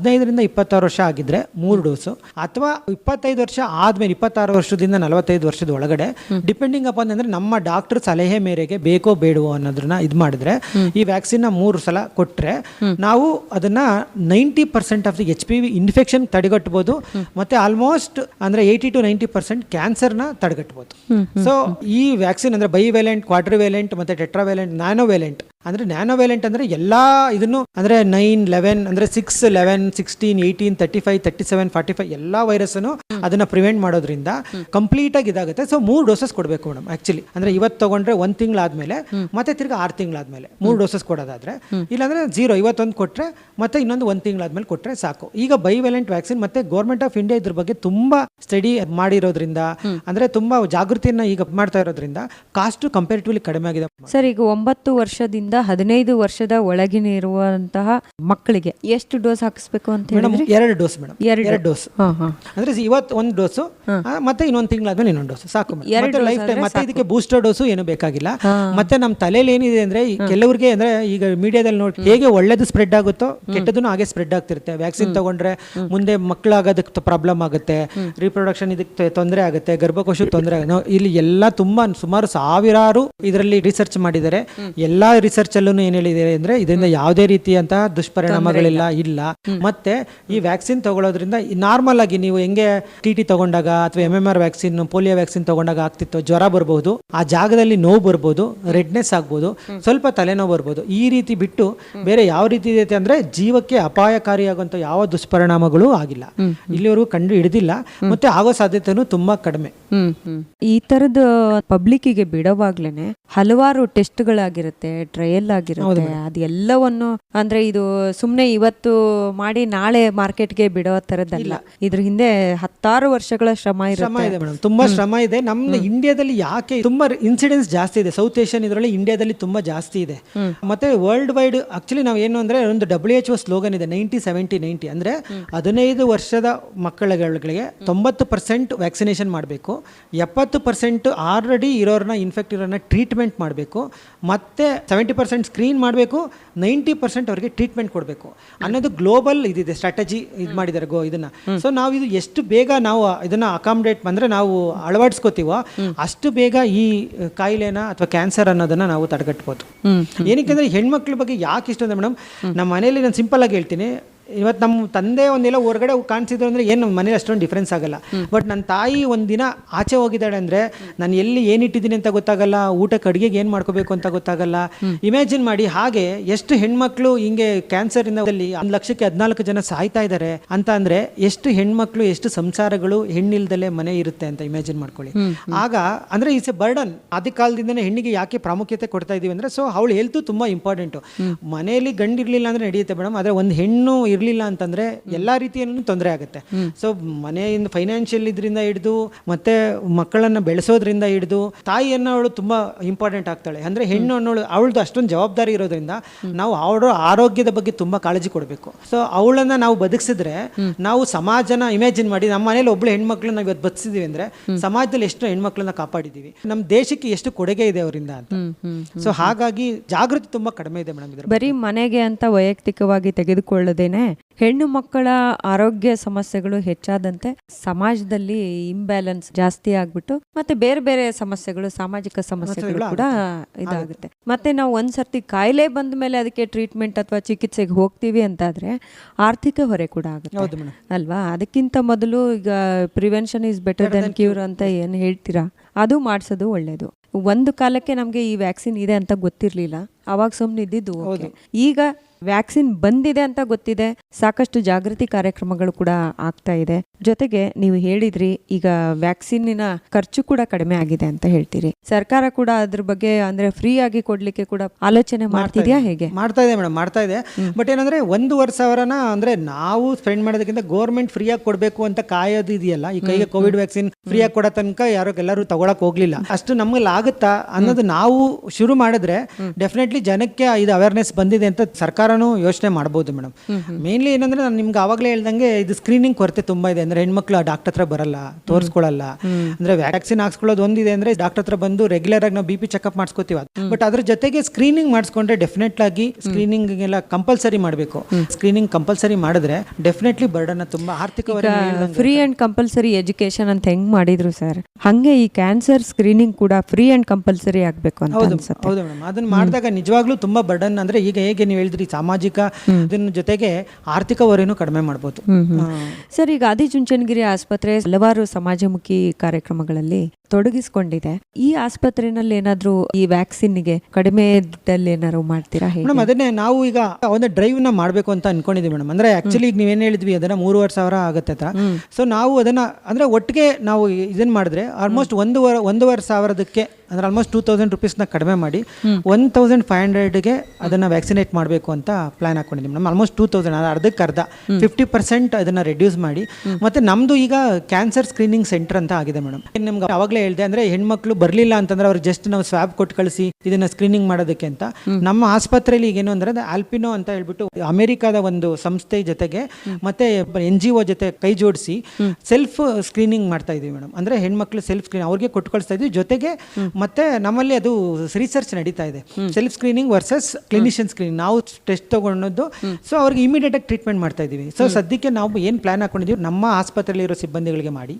ಹದಿನೈದರಿಂದ ಇಪ್ಪತ್ತಾರು ವರ್ಷ ಆಗಿದ್ರೆ ಮೂರು ಡೋಸು ಅಥವಾ ಇಪ್ಪತ್ತೈದು ವರ್ಷ ಆದ್ಮೇಲೆ ಇಪ್ಪತ್ತಾರು ವರ್ಷದಿಂದ ನಲವತ್ತೈದು ವರ್ಷದ ಒಳಗಡೆ ಡಿಪೆಂಡಿಂಗ್ ಅಪಾನ್ ಅಂದ್ರೆ ನಮ್ಮ ಡಾಕ್ಟರ್ ಸಲಹೆ ಮೇರೆಗೆ ಬೇಕೋ ಬೇಡವೋ ಅನ್ನೋದನ್ನ ಇದು ಮಾಡಿದ್ರೆ ಈ ವ್ಯಾಕ್ಸಿನ್ ಮೂರು ಸಲ ಕೊಟ್ರೆ ನಾವು ಅದನ್ನ ninety percent of the H P V infection ತಡೆಗಟ್ಟಬಹುದು ಮತ್ತೆ ಆಲ್ಮೋಸ್ಟ್ ಅಂದ್ರೆ ಏಯ್ಟಿ ಟು ನೈಂಟಿ ಪರ್ಸೆಂಟ್ ಕ್ಯಾನ್ಸರ್ನ ತಡೆಗಟ್ಟಬಹುದು ಸೊ ಈ ವ್ಯಾಕ್ಸಿನ್ ಅಂದ್ರೆ ಬೈವೆಲೆಂಟ್ ವೇಲೆಂಟ್ ಮತ್ತೆ ಟೆಟ್ರಾವೆಲೆಂಟ್ ನ್ಯಾನೋವೆಲೆಂಟ್ ಅಂದ್ರೆ ನ್ಯಾನೋವೆಲೆಂಟ್ ಅಂದ್ರೆ ಎಲ್ಲಾ ಇದನ್ನು ಅಂದ್ರೆ ನೈನ್ ಲೆವೆನ್ ಅಂದ್ರೆ six eleven sixteen eighteen thirty five thirty seven forty five ಎಲ್ಲಾ ವೈರಸ್ ಅದನ್ನ ಪ್ರಿವೆಂಟ್ ಮಾಡೋದ್ರಿಂದ ಕಂಪ್ಲೀಟ್ ಆಗಿ ಇದಾಗುತ್ತೆ. ಸೊ ಮೂರು ಡೋಸಸ್ ಕೊಡಬೇಕು ಮೇಡಮ್ ಆಕ್ಚುಲಿ ಅಂದ್ರೆ ಇವತ್ತು ತಗೊಂಡ್ರೆ ಒಂದ್ ತಿಂಗಳಾದ್ಮೇಲೆ ಮತ್ತೆ ತಿರ್ಗಿ ಆರು ತಿಂಗಳಾದ್ಮೇಲೆ ಮೂರು ಡೋಸಸ್ ಕೊಡೋದಾದ್ರೆ. ಇಲ್ಲಾಂದ್ರೆ ಜೀರೋ ಇವತ್ತೊಂದು ಕೊಟ್ಟರೆ ಮತ್ತೆ ಇನ್ನೊಂದು ಒಂದ್ ತಿಂಗಳಾದ್ಮೇಲೆ ಕೊಟ್ಟರೆ ಸಾಕು. ಈಗ ಬೈವೆಲೆಂಟ್ ವ್ಯಾಕ್ಸಿನ್ ಮತ್ತೆ ಗೌರ್ಮೆಂಟ್ ಆಫ್ ಇಂಡಿಯಾ ಇದ್ರ ಬಗ್ಗೆ ತುಂಬಾ ಸ್ಟಡಿ ಮಾಡಿರೋದ್ರಿಂದ ಅಂದ್ರೆ ತುಂಬಾ ಜಾಗೃತಿಯನ್ನ ಈಗ ಮಾಡ್ತಾ ಇರೋದ್ರಿಂದ ಕಾಸ್ಟ್ ಕಂಪೇರಿಟಿವ್ಲಿ ಕಡಿಮೆ ಆಗಿದೆ. ಸರ್ ಈಗ ಒಂಬತ್ತು ವರ್ಷದಿಂದ ಹದಿನೈದು ವರ್ಷದ ಒಳಗಿನ ಇರುವಂತಹ ಮಕ್ಕಳಿಗೆ ಎಷ್ಟು ಡೋಸ್ ಹಾಕಿಸ್ಬೇಕು ಅಂತ ಮೇಡಮ್ ಎರಡು ಡೋಸ್ ಮೇಡಮ್ ಎರಡು. ಡೋಸ್ ಅಂದ್ರೆ ಇವತ್ತು ಒಂದು ಡೋಸ್ ಮತ್ತೆ ಇನ್ನೊಂದು ತಿಂಗಳಾದ್ಮೇಲೆ ಇನ್ನೊಂದು ಡೋಸ್ ಸಾಕು ಎರಡು ಮತ್ತೆ ಲೈಫ್ ಟೈಮ್ ಮತ್ತೆ ಇದಕ್ಕೆ ಬೂಸ್ಟರ್ ಡೋಸು ಏನು ಬೇಕಾಗಿಲ್ಲ. ಮತ್ತೆ ನಮ್ಮ ತಲೆಯಲ್ಲಿ ಏನಿದೆ ಅಂದ್ರೆ ಕೆಲವರಿಗೆ ಅಂದ್ರೆ ಈಗ ಮೀಡಿಯಾದಲ್ಲಿ ನೋಡಿ ಹೇಗೆ ಒಳ್ಳೇದು ಸ್ಪ್ರೆಡ್ ಆಗುತ್ತೋ ಕೆಟ್ಟದನ್ನು ಹಾಗೆ ಸ್ಪ್ರೆಡ್ ಆಗ್ತಿರುತ್ತೆ. ವ್ಯಾಕ್ಸಿನ್ ತಗೊಂಡ್ರೆ ಮುಂದೆ ಮಕ್ಕಳಾಗೋದಕ್ಕೆ ಪ್ರಾಬ್ಲಮ್ ಆಗುತ್ತೆ. ರಿಪ್ರೊಡಕ್ಷನ್ ಇದಕ್ಕೆ ತೊಂದರೆ ಆಗುತ್ತೆ ಗರ್ಭಕೋಶಕ್ಕೆ ತೊಂದರೆ ಆಗುತ್ತೆ. ನಾವು ಇಲ್ಲಿ ಎಲ್ಲ ತುಂಬಾ ಸುಮಾರು ಸಾವಿರಾರು ಇದರಲ್ಲಿ ರಿಸರ್ಚ್ ಮಾಡಿದ್ದಾರೆ. ಎಲ್ಲಾ ರಿಸರ್ಚ್ ಅಲ್ಲೂ ಏನ್ ಹೇಳಿದ್ದಾರೆ ಅಂದ್ರೆ ಇದರಿಂದ ಯಾವುದೇ ರೀತಿಯಂತಹ ದುಷ್ಪರಿಣಾಮಗಳಿಲ್ಲ ಇಲ್ಲ. ಮತ್ತೆ ಈ ವ್ಯಾಕ್ಸಿನ್ ತಗೊಳ್ಳೋದ್ರಿಂದ ನಾರ್ಮಲ್ ಆಗಿ ನೀವು ಹೆಂಗೆ ಟಿ ಟಿ ತಗೊಂಡಾಗ ಅಥವಾ M M R vaccine polio vaccine ತಗೊಂಡಾಗ ಆಗ್ತಿತ್ತು ಜ್ವರ ಬರಬಹುದು ಆ ಜಾಗದಲ್ಲಿ ನೋವು ಬರ್ಬೋದು ರೆಡ್ನೆಸ್ ಆಗ್ಬೋದು ಸ್ವಲ್ಪ ತಲೆನೋವು ಬರ್ಬೋದು ಈ ರೀತಿ ಬಿಟ್ಟು ಬೇರೆ ಯಾವ ರೀತಿ ಇದೆ ಅಂದ್ರೆ ಜೀವಕ್ಕೆ ಅಪಾಯಕಾರಿಯಾಗುವಂತ ಯಾವ ದುಷ್ಪರಿಣಾಮಗಳು ಆಗಿಲ್ಲ. ಇಲ್ಲಿವರೆಗೂ ಕಂಡು ಹಿಡಿದಿಲ್ಲ. ಮತ್ತೆ ಆಗೋ ಸಾಧ್ಯತೆನೂ ತುಂಬಾ ಕಡಿಮೆ. ಈ ತರದ ಪಬ್ಲಿಕ್ಕಿಗೆ ಬಿಡೋವಾಗ್ಲೇನೆ ಹಲವಾರು ಟೆಸ್ಟ್ಗಳಾಗಿರುತ್ತೆ ಟ್ರಯಲ್ ಆಗಿರುತ್ತೆ ಅದೆಲ್ಲವನ್ನು ಅಂದ್ರೆ ಇದು ಸುಮ್ನೆ ಇವತ್ತು ಮಾಡಿ ನಾಳೆ ಮಾರ್ಕೆಟ್ಗೆ ಬಿಡೋ ತರದಲ್ಲ ಇದ್ರ ಹಿಂದೆ ಹತ್ತಾರು ವರ್ಷಗಳ ಶ್ರಮ ಶ್ರಮ ಇದೆ ಮೇಡಮ್ ತುಂಬಾ ಶ್ರಮ ಇದೆ. ನಮ್ಮ ಇಂಡಿಯಾದಲ್ಲಿ ಯಾಕೆ ತುಂಬಾ ಇನ್ಸಿಡೆನ್ಸ್ ಜಾಸ್ತಿ ಇದೆ ಸೌತ್ ಏಷ್ಯನ್ ಇದರಲ್ಲಿ ಇಂಡಿಯಾದಲ್ಲಿ ತುಂಬಾ ಜಾಸ್ತಿ ಇದೆ. ಮತ್ತೆ ವರ್ಲ್ಡ್ ವೈಡ್ ಆಕ್ಚುಲಿ ನಾವು ಏನು ಅಂದ್ರೆ ಒಂದು ಡಬ್ಲ್ಯೂ ಎಚ್ ಸ್ಲೋಗನ್ ಇದೆ ನೈಂಟಿ ಸೆವೆಂಟಿ ನೈಂಟಿ ಅಂದ್ರೆ ಹದಿನೈದು ವರ್ಷದ ಮಕ್ಕಳಗಳಿಗೆ ತೊಂಬತ್ತು ಪರ್ಸೆಂಟ್ ವ್ಯಾಕ್ಸಿನೇಷನ್ ಮಾಡಬೇಕು ಎಪ್ಪತ್ತು ಪರ್ಸೆಂಟ್ ಆಲ್ರೆಡಿ ಇರೋರನ್ನ ಇನ್ಫೆಕ್ಟ್ ಇರೋರನ್ನ ಟ್ರೀಟ್ಮೆಂಟ್ ಮಾಡಬೇಕು ಮತ್ತೆ ಸೆವೆಂಟಿ ಪರ್ಸೆಂಟ್ ಸ್ಕ್ರೀನ್ ಮಾಡಬೇಕು ನೈಂಟಿ ಪರ್ಸೆಂಟ್ ಅವರಿಗೆ ಟ್ರೀಟ್ಮೆಂಟ್ ಕೊಡಬೇಕು. ಅನ್ನೋದು ಗ್ಲೋಬಲ್ ಇದಿದೆ ಸ್ಟ್ರಾಟಜಿ ಇದು ಮಾಡಿದ್ದಾರೆ ಗೋ ಇದನ್ನ. ಸೊ ನಾವು ಇದು ಎಷ್ಟು ಬೇಗ ನಾವು ಇದನ್ನ ಅಕಾಮಡೇಟ್ ಬಂದ್ರೆ ನಾವು ಅಳವಡಿಸ್ಕೋತೀವೋ ಅಷ್ಟು ಬೇಗ ಈ ಕಾಯಿಲೆನ ಅಥವಾ ಕ್ಯಾನ್ಸರ್ ಅನ್ನೋದನ್ನ ನಾವು ತಡೆಗಟ್ಬೋದು. ಏನಕ್ಕೆ ಅಂದರೆ ಹೆಣ್ಮಕ್ಳ ಬಗ್ಗೆ ಯಾಕೆ ಇಷ್ಟ ಅಂದರೆ ಮೇಡಮ್ ನಮ್ಮ ಮನೇಲಿ ನಾನು ಸಿಂಪಲ್ ಆಗಿ ಹೇಳ್ತೀನಿ. ಇವತ್ತು ನಮ್ಮ ತಂದೆ ಒಂದೆಲ್ಲ ಹೊರಗಡೆ ಕಾಣಿಸಿದ್ರು ಅಂದ್ರೆ ಏನು ನಮ್ಮ ಮನೇಲಿ ಅಷ್ಟೊಂದು ಡಿಫ್ರೆನ್ಸ್ ಆಗಲ್ಲ. ಬಟ್ ನನ್ನ ತಾಯಿ ಒಂದಿನ ಆಚೆ ಹೋಗಿದ್ದಾಳೆ ಅಂದ್ರೆ ನಾನು ಎಲ್ಲಿ ಏನಿಟ್ಟಿದ್ದೀನಿ ಅಂತ ಗೊತ್ತಾಗಲ್ಲ ಊಟಕ್ಕೆ ಅಡುಗೆಗೆ ಏನು ಮಾಡ್ಕೋಬೇಕು ಅಂತ ಗೊತ್ತಾಗಲ್ಲ. ಇಮ್ಯಾಜಿನ್ ಮಾಡಿ ಹಾಗೆ ಎಷ್ಟು ಹೆಣ್ಮಕ್ಳು ಹಿಂಗೆ ಕ್ಯಾನ್ಸರ್ ಇಂದ ಒಂದು ಲಕ್ಷಕ್ಕೆ ಹದಿನಾಲ್ಕು ಜನ ಸಾಯ್ತಾ ಇದ್ದಾರೆ ಅಂತ ಅಂದ್ರೆ ಎಷ್ಟು ಹೆಣ್ಮಕ್ಳು ಎಷ್ಟು ಸಂಸಾರಗಳು ಹೆಣ್ಣಿಲ್ದಲೆ ಮನೆ ಇರುತ್ತೆ ಅಂತ ಇಮ್ಯಾಜಿನ್ ಮಾಡ್ಕೊಳ್ಳಿ. ಆಗ ಅಂದ್ರೆ ಇಟ್ಸ್ ಎ ಬರ್ಡನ್ ಆದಿ ಕಾಲದಿಂದನೇ ಹೆಣ್ಣಿಗೆ ಯಾಕೆ ಪ್ರಾಮುಖ್ಯತೆ ಕೊಡ್ತಾ ಇದೀವಿ ಅಂದ್ರೆ ಸೊ ಅವಳು ಹೆಲ್ತು ತುಂಬಾ ಇಂಪಾರ್ಟೆಂಟು ಮನೆಯಲ್ಲಿ ಗಂಡಿರಲಿಲ್ಲ ಅಂದ್ರೆ ನಡೆಯುತ್ತೆ ಮೇಡಮ್ ಆದ್ರೆ ಒಂದು ಹೆಣ್ಣು ಇರ್ಲಿಲ್ಲ ಅಂತಂದ್ರೆ ಎಲ್ಲಾ ರೀತಿಯಲ್ಲೂ ತೊಂದರೆ ಆಗುತ್ತೆ. ಸೊ ಮನೆಯಿಂದ ಫೈನಾನ್ಷಿಯಲ್ ಇದರಿಂದ ಹಿಡಿದು ಮತ್ತೆ ಮಕ್ಕಳನ್ನ ಬೆಳೆಸೋದ್ರಿಂದ ಹಿಡಿದು ತಾಯಿಯನ್ನ ಅವಳು ತುಂಬಾ ಇಂಪಾರ್ಟೆಂಟ್ ಆಗ್ತಾಳೆ. ಅಂದ್ರೆ ಹೆಣ್ಣು ಅನ್ನೋಳು ಅವಳದು ಅಷ್ಟೊಂದು ಜವಾಬ್ದಾರಿ ಇರೋದ್ರಿಂದ ನಾವು ಅವಳ ಆರೋಗ್ಯದ ಬಗ್ಗೆ ತುಂಬಾ ಕಾಳಜಿ ಕೊಡಬೇಕು. ಸೊ ಅವಳನ್ನ ನಾವು ಬದುಕಿಸಿದ್ರೆ ನಾವು ಸಮಾಜನ ಇಮ್ಯಾಜಿನ್ ಮಾಡಿ ನಮ್ಮ ಮನೇಲಿ ಒಬ್ಳು ಹೆಣ್ಮಕ್ಳನ್ನ ನಾವು ಇವತ್ತು ಬದುಕಿಸಿದೀವಿ ಅಂದ್ರೆ ಸಮಾಜದಲ್ಲಿ ಎಷ್ಟು ಹೆಣ್ಮಕ್ಳನ್ನ ಕಾಪಾಡಿದೀವಿ. ನಮ್ಮ ದೇಶಕ್ಕೆ ಎಷ್ಟು ಕೊಡುಗೆ ಇದೆ ಅವರಿಂದ ಅಂತ. ಸೊ ಹಾಗಾಗಿ ಜಾಗೃತಿ ತುಂಬಾ ಕಡಿಮೆ ಇದೆ ಮೇಡಮ್ ಇದ್ರ ಬರೀ ಮನೆಗೆ ಅಂತ ವೈಯಕ್ತಿಕವಾಗಿ ತೆಗೆದುಕೊಳ್ಳದೇನೆ ಹೆಣ್ಣು ಮಕ್ಕಳ ಆರೋಗ್ಯ ಸಮಸ್ಯೆಗಳು ಹೆಚ್ಚಾದಂತೆ ಸಮಾಜದಲ್ಲಿ ಇಂಬ್ಯಾಲೆನ್ಸ್ ಜಾಸ್ತಿ ಆಗ್ಬಿಟ್ಟು ಮತ್ತೆ ಬೇರೆ ಬೇರೆ ಸಮಸ್ಯೆಗಳು ಸಾಮಾಜಿಕ ಸಮಸ್ಯೆಗಳು ಕೂಡ ಇದಾಗುತ್ತೆ. ಮತ್ತೆ ನಾವು ಒಂದ್ಸರ್ತಿ ಕಾಯಿಲೆ ಬಂದ ಮೇಲೆ ಅದಕ್ಕೆ ಟ್ರೀಟ್ಮೆಂಟ್ ಅಥವಾ ಚಿಕಿತ್ಸೆಗೆ ಹೋಗ್ತೀವಿ ಅಂತಾದ್ರೆ ಆರ್ಥಿಕ ಹೊರೆ ಕೂಡ ಆಗುತ್ತೆ. ಅಲ್ವಾ? ಅದಕ್ಕಿಂತ ಮೊದಲು ಈಗ prevention is better than cure ಅಂತ ಏನು ಹೇಳ್ತೀರಾ? ಅದು ಮಾಡಿಸೋದು ಒಳ್ಳೇದು. ಒಂದು ಕಾಲಕ್ಕೆ ನಮಗೆ ಈ ವ್ಯಾಕ್ಸಿನ್ ಇದೆ ಅಂತ ಗೊತ್ತಿರಲಿಲ್ಲ. ಅವಾಗ ಸುಮ್ಮನೆ ಇದ್ದಿದ್ದು ಈಗ ವ್ಯಾಕ್ಸಿನ್ ಬಂದಿದೆ ಅಂತ ಗೊತ್ತಿದೆ ಸಾಕಷ್ಟು ಜಾಗೃತಿ ಕಾರ್ಯಕ್ರಮಗಳು ಕೂಡ ಆಗ್ತಾ ಇದೆ. ಜೊತೆಗೆ ನೀವು ಹೇಳಿದ್ರಿ ಈಗ ವ್ಯಾಕ್ಸಿನ್ನಿನ ಖರ್ಚು ಕೂಡ ಕಡಿಮೆ ಆಗಿದೆ ಅಂತ ಹೇಳ್ತೀರಿ. ಸರ್ಕಾರ ಕೂಡ ಅದ್ರ ಬಗ್ಗೆ ಅಂದ್ರೆ ಫ್ರೀ ಆಗಿ ಕೊಡ್ಲಿಕ್ಕೆ ಕೂಡ ಆಲೋಚನೆ ಮಾಡ್ತಿದ್ಯಾ ಹೇಗೆ? ಮಾಡ್ತಾ ಇದೆ ಮೇಡಮ್ ಮಾಡ್ತಾ ಇದೆ. ಬಟ್ ಏನಂದ್ರೆ ಒಂದೂವರೆ ಸಾವಿರನ ಅಂದ್ರೆ ನಾವು ಸ್ಪೆಂಡ್ ಮಾಡೋದಕ್ಕಿಂತ ಗೌರ್ಮೆಂಟ್ ಫ್ರೀ ಆಗಿ ಕೊಡಬೇಕು ಅಂತ ಕಾಯೋದು ಇದೆಯಲ್ಲ ಈ ಕೈಗೆ ಕೋವಿಡ್ ವ್ಯಾಕ್ಸಿನ್ ಫ್ರೀ ಆಗಿ ಕೊಡೋ ತನಕ ಯಾರೋ ಎಲ್ಲರೂ ತಗೊಳಕ್ ಹೋಗ್ಲಿಲ್ಲ. ಅಷ್ಟು ನಮ್ಗೆ ಆಗುತ್ತಾ ಅನ್ನೋದು ನಾವು ಶುರು ಮಾಡಿದ್ರೆ ಡೆಫಿನೆಟ್ಲಿ ಜನಕ್ಕೆ ಇದು ಅವೇರ್ನೆಸ್ ಬಂದಿದೆ ಅಂತ ಸರ್ಕಾರನೂ ಯೋಚನೆ ಮಾಡ್ಬೋದು ಮೇಡಮ್. ಮೇನ್ಲಿ ಏನಂದ್ರೆ ನಾನು ನಿಮ್ಗೆ ಆವಾಗಲೇ ಹೇಳ್ದಂಗೆ ಇದು ಸ್ಕ್ರೀನಿಂಗ್ ಕೊರತೆ ತುಂಬಾ ಇದೆ. ಅಂದ್ರೆ ಹೆಣ್ಮಕ್ಳು ಡಾಕ್ಟರ್ ಹತ್ರ ಬರಲ್ಲ ತೋರಿಸ್ಕೊಳ್ಳಲ್ಲ ಅಂದ್ರೆ ವ್ಯಾಕ್ಸಿನ್ ಹಾಕ್ಸ್ಕೊಳ್ಳೋದು ಒಂದಿದೆ ಅಂದ್ರೆ ಡಾಕ್ಟರ್ ಹತ್ರ ಬಂದು ರೆಗ್ಯುಲರ್ ಆಗಿ ನಾವು ಬಿ ಪಿ ಚೆಕ್ಅಪ್ ಮಾಡ್ಸ್ಕೊತೀವಿ. ಬಟ್ ಅದ್ರ ಜೊತೆಗೆ ಸ್ಕ್ರೀನಿಂಗ್ ಮಾಡಿಸ್ಕೊಂಡ್ರೆ ಡೆಫಿನೆಟ್ ಆಗಿ ಸ್ಕ್ರೀನಿಂಗ್ ಎಲ್ಲ ಕಂಪಲ್ಸರಿ ಮಾಡಬೇಕು. ಸ್ಕ್ರೀನಿಂಗ್ ಕಂಪಲ್ಸರಿ ಮಾಡಿದ್ರೆ ಡೆಫಿನೆಟ್ಲಿ ಬರ್ಡನ್ ತುಂಬಾ ಆರ್ಥಿಕವಾಗಿ ಫ್ರೀ ಅಂಡ್ ಕಂಪಲ್ಸರಿ ಎಜುಕೇಶನ್ ಅಂತ ಹೆಂಗ್ ಮಾಡಿದ್ರು ಸರ್ ಹಂಗೆ ಈ ಕ್ಯಾನ್ಸರ್ ಸ್ಕ್ರೀನಿಂಗ್ ಕೂಡ ಫ್ರೀ ಅಂಡ್ ಕಂಪಲ್ಸರಿ ಆಗಬೇಕು ಅಂತ ಹೌದು ಮೇಡಮ್. ಅದನ್ನ ಮಾಡಿದಾಗ ನಿಜವಾಗ್ಲೂ ತುಂಬಾ ಬರ್ಡನ್ ಅಂದ್ರೆ ಈಗ ಹೇಗೆ ನೀವು ಹೇಳಿದ್ರಿ ಸಾಮಾಜಿಕ ಇದನ್ನ ಜೊತೆಗೆ ಆರ್ಥಿಕ ಹೊರೆನೂ ಕಡಿಮೆ ಮಾಡ್ಬೋದು. ಸರ್ ಈಗ ಆದಿಚುಂಚನಗಿರಿ ಆಸ್ಪತ್ರೆ ಹಲವಾರು ಸಮಾಜಮುಖಿ ಕಾರ್ಯಕ್ರಮಗಳಲ್ಲಿ ತೊಡಗಿಸ್ಕೊಂಡಿದೆ. ಈ ಆಸ್ಪತ್ರೆನಲ್ಲಿ ಏನಾದರೂ ಈ ವ್ಯಾಕ್ಸಿನ್ಗೆ ಕಡಿಮೆ ದುಡ್ಡಲ್ಲಿ ಏನಾದ್ರು ಮಾಡ್ತೀರಾ ಮೇಡಮ್ ಅದನ್ನೇ ನಾವು ಈಗ ಒಂದು ಡ್ರೈವ್ನ ಮಾಡಬೇಕು ಅಂತ ಅನ್ಕೊಂಡಿದ್ವಿ ಮೇಡಮ್. ಅಂದ್ರೆ ಆಕ್ಚುಲಿ ಈಗ ನೀವೇನ್ ಹೇಳಿದ್ವಿ ಅದನ್ನ ಮೂರುವರೆ ಸಾವಿರ ಆಗುತ್ತೆ ಅಂತ. ಸೊ ನಾವು ಅದನ್ನ ಅಂದ್ರೆ ಒಟ್ಟಿಗೆ ನಾವು ಇದನ್ನ ಮಾಡಿದ್ರೆ ಆಲ್ಮೋಸ್ಟ್ ಒಂದೂವರೆ ಒಂದೂವರೆ ಸಾವಿರದಕ್ಕೆ ಅಂದ್ರೆ ಆಲ್ಮೋಸ್ಟ್ ಟೂ ತೌಸಂಡ್ನ ಕಡಿಮೆ ಮಾಡಿ ಒನ್ ತೌಸಂಡ್ ಫೈವ್ ಹಂಡ್ರೆಡ್ಗೆ ಅದನ್ನ ವ್ಯಾಕ್ಸಿನೇಟ್ ಮಾಡಬೇಕು ಅಂತ ಪ್ಲಾನ್ ಹಾಕೊಂಡಿದ್ದೀವಿ ಮೇಡಮ್. ಆಲ್ಮೋಸ್ಟ್ ಟೂ ತೌಸಂಡ್ ಅರ್ಧಕ್ಕೆ ಅರ್ಧ. ಫಿಫ್ಟಿ ಪರ್ಸೆಂಟ್ ಅದನ್ನ ರೆಡ್ಯೂಸ್ ಮಾಡಿ. ಮತ್ತೆ ನಮ್ದು ಈಗ ಕ್ಯಾನ್ಸರ್ ಸ್ಕ್ರೀನಿಂಗ್ ಸೆಂಟರ್ ಅಂತ ಆಗಿದೆ ಮೇಡಮ್. ನಿಮ್ಗೆ ಅವಾಗಲೇ ಹೇಳಿದೆ ಅಂದ್ರೆ ಹೆಣ್ಮಕ್ಳು ಬರಲಿಲ್ಲ ಅಂತಂದ್ರೆ ಅವ್ರು ಜಸ್ಟ್ ನಾವು ಸ್ವಾಬ್ ಕೊಟ್ಟು ಕಳಿಸಿ ಇದನ್ನ ಸ್ಕ್ರೀನಿಂಗ್ ಮಾಡೋದಕ್ಕೆ ಅಂತ. ನಮ್ಮ ಆಸ್ಪತ್ರೆಯಲ್ಲಿ ಈಗ ಏನು ಅಂದ್ರೆ ಅದು ಆಲ್ಪಿನೋ ಅಂತ ಹೇಳ್ಬಿಟ್ಟು ಅಮೆರಿಕಾದ ಒಂದು ಸಂಸ್ಥೆ ಜೊತೆಗೆ ಮತ್ತೆ ಎನ್ ಜಿ ಒ ಜೊತೆ ಕೈ ಜೋಡಿಸಿ ಸೆಲ್ಫ್ ಸ್ಕ್ರೀನಿಂಗ್ ಮಾಡ್ತಾ ಇದೀವಿ ಮೇಡಮ್. ಅಂದ್ರೆ ಹೆಣ್ಮಕ್ಳು ಸೆಲ್ಫ್ ಸ್ಕ್ರೀನ್ ಅವ್ರಿಗೆ ಕೊಟ್ಟು ಕಳಿಸ್ತಾ ಇದೀವಿ. ಜೊತೆಗೆ ಮತ್ತೆ ನಮ್ಮಲ್ಲಿ ಅದು ರಿಸರ್ಚ್ ನಡೀತಾ ಇದೆ. Self screening versus clinician screening ನಾವು ಟೆಸ್ಟ್ ತಗೊಂಡದ್ದು. ಸೊ ಅವ್ರಿಗೆ ಇಮಿಡಿಯೇಟ್ ಆಗಿ ಟ್ರೀಟ್ಮೆಂಟ್ ಮಾಡ್ತಾ ಇದೀವಿ. ಸೊ ಸದ್ಯಕ್ಕೆ ನಾವು ಏನು ಪ್ಲಾನ್ ಹಾಕೊಂಡಿದೀವಿ, ನಮ್ಮ ಆಸ್ಪತ್ರೆಯಲ್ಲಿ ಇರೋ ಸಿಬ್ಬಂದಿಗಳಿಗೆ ಮಾಡಿ.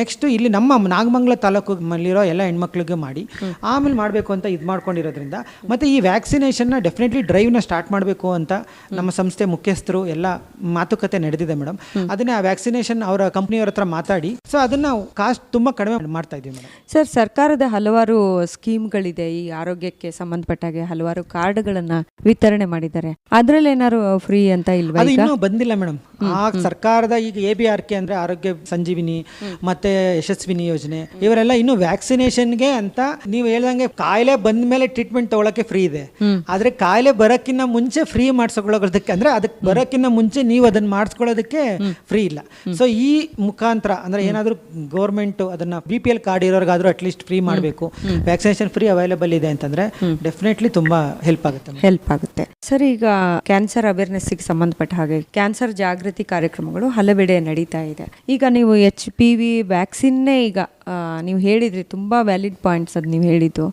ನೆಕ್ಸ್ಟ್ ಇಲ್ಲಿ ನಮ್ಮ ನಾಗಮಂಗಲ ತಾಲೂಕಲ್ಲಿರೋ ಎಲ್ಲ ಹೆಣ್ಮಕ್ಳಿಗೆ ಮಾಡಿ ಆಮೇಲೆ ಮಾಡಬೇಕು ಅಂತ ಇದು ಮಾಡ್ಕೊಂಡಿರೋದ್ರಿಂದ ಮತ್ತೆ ಈ ವ್ಯಾಕ್ಸಿನೇಷನ್ನ ಡೆಫಿನೆಟ್ಲಿ ಡ್ರೈವ್ನ ಸ್ಟಾರ್ಟ್ ಮಾಡಬೇಕು ಅಂತ ನಮ್ಮ ಸಂಸ್ಥೆ ಮುಖ್ಯಸ್ಥರು ಎಲ್ಲ ಮಾತುಕತೆ ನಡೆದಿದೆ ಮೇಡಮ್ ಅದನ್ನೇ ಆ ವ್ಯಾಕ್ಸಿನೇಷನ್ ಅವರ ಕಂಪ್ನಿಯವ್ರ ಹತ್ರ ಮಾತಾಡಿ. ಸೊ ಅದನ್ನ ಕಾಸ್ಟ್ ತುಂಬಾ ಕಡಿಮೆ ಮಾಡ್ತಾ ಇದೀವಿ ಮೇಡಮ್ ಸರ್ ಸರ್ಕಾರದ ಹಲವಾರು ಸ್ಕೀಮ್ಗಳಿದೆ ಈ ಆರೋಗ್ಯಕ್ಕೆ ಸಂಬಂಧಪಟ್ಟಾಗೆ ಹಲವಾರು ಕಾರ್ಡ್ಗಳನ್ನ ವಿತರಣೆ ಮಾಡಿದ್ದಾರೆ. ಅದ್ರಲ್ಲಿ ಏನಾದ್ರು ಫ್ರೀ ಅಂತ ಇಲ್ವಾ ಇನ್ನೂ ಬಂದಿಲ್ಲ ಮೇಡಮ್ ಆ ಸರ್ಕಾರದ ಈಗ ಎ ಬಿ ಆರ್ ಕೆ ಅಂದ್ರೆ ಆರೋಗ್ಯ ಸಂಜೀವಿನಿ ಮತ್ತೆ ಯಶಸ್ವಿನಿ ಯೋಜನೆ ಇವರೆಲ್ಲ ಇನ್ನು ವ್ಯಾಕ್ಸಿನೇಷನ್ಗೆ ಅಂತ ನೀವು ಹೇಳ್ದಂಗೆ ಕಾಯಿಲೆ ಬಂದ ಮೇಲೆ ಟ್ರೀಟ್ಮೆಂಟ್ ತಗೊಳಕ್ಕೆ ಫ್ರೀ ಇದೆ. ಆದ್ರೆ ಕಾಯಿಲೆ ಬರೋಕ್ಕಿಂತ ಮುಂಚೆ ಫ್ರೀ ಮಾಡಿಸ್ಕೊಳ್ಳೋದಕ್ಕೆ ಅಂದ್ರೆ ಅದಕ್ಕೆ ಬರೋಕ್ಕಿಂತ ಮುಂಚೆ ನೀವು ಅದನ್ನ ಮಾಡಿಸ್ಕೊಳ್ಳೋದಕ್ಕೆ ಫ್ರೀ ಇಲ್ಲ. ಸೊ ಈ ಮುಖಾಂತರ ಅಂದ್ರೆ ಏನಾದ್ರೂ ಗೌರ್ಮೆಂಟ್ ಅದನ್ನ ಬಿ ಪಿ ಎಲ್ ಕಾರ್ಡ್ ಇರೋರ್ಗಾದ್ರೂ ಅಟ್ಲೀಸ್ಟ್ ಫ್ರೀ ಮಾಡಬೇಕು. ವ್ಯಾಕ್ಸಿನೇಷನ್ ಫ್ರೀ ಅವೈಲೇಬಲ್ ಇದೆ ಅಂತಂದ್ರೆ ಡೆಫಿನೆಟ್ಲಿ ತುಂಬಾ ಹೆಲ್ಪ್ ಆಗುತ್ತೆ ಹೆಲ್ಪ್ ಆಗುತ್ತೆ. ಸರ್ ಈಗ ಕ್ಯಾನ್ಸರ್ ಅವೇರ್ನೆಸ್ಗೆ ಸಂಬಂಧಪಟ್ಟ ಹಾಗೆ ಕ್ಯಾನ್ಸರ್ ಜಾಗೃತಿ ಕಾರ್ಯಕ್ರಮಗಳು ಹಲವೆಡೆ ನಡೀತಾ ಇದೆ. ಈಗ ನೀವು ಎಚ್ ಪಿ ವಿ ವ್ಯಾಕ್ಸಿನ್ನೇ ಈಗ ನೀವು ಹೇಳಿದ್ರಿ ತುಂಬಾ ವ್ಯಾಲಿಡ್ ಪಾಯಿಂಟ್ಸ್ ಅದು ನೀವು ಹೇಳಿದ್ದು.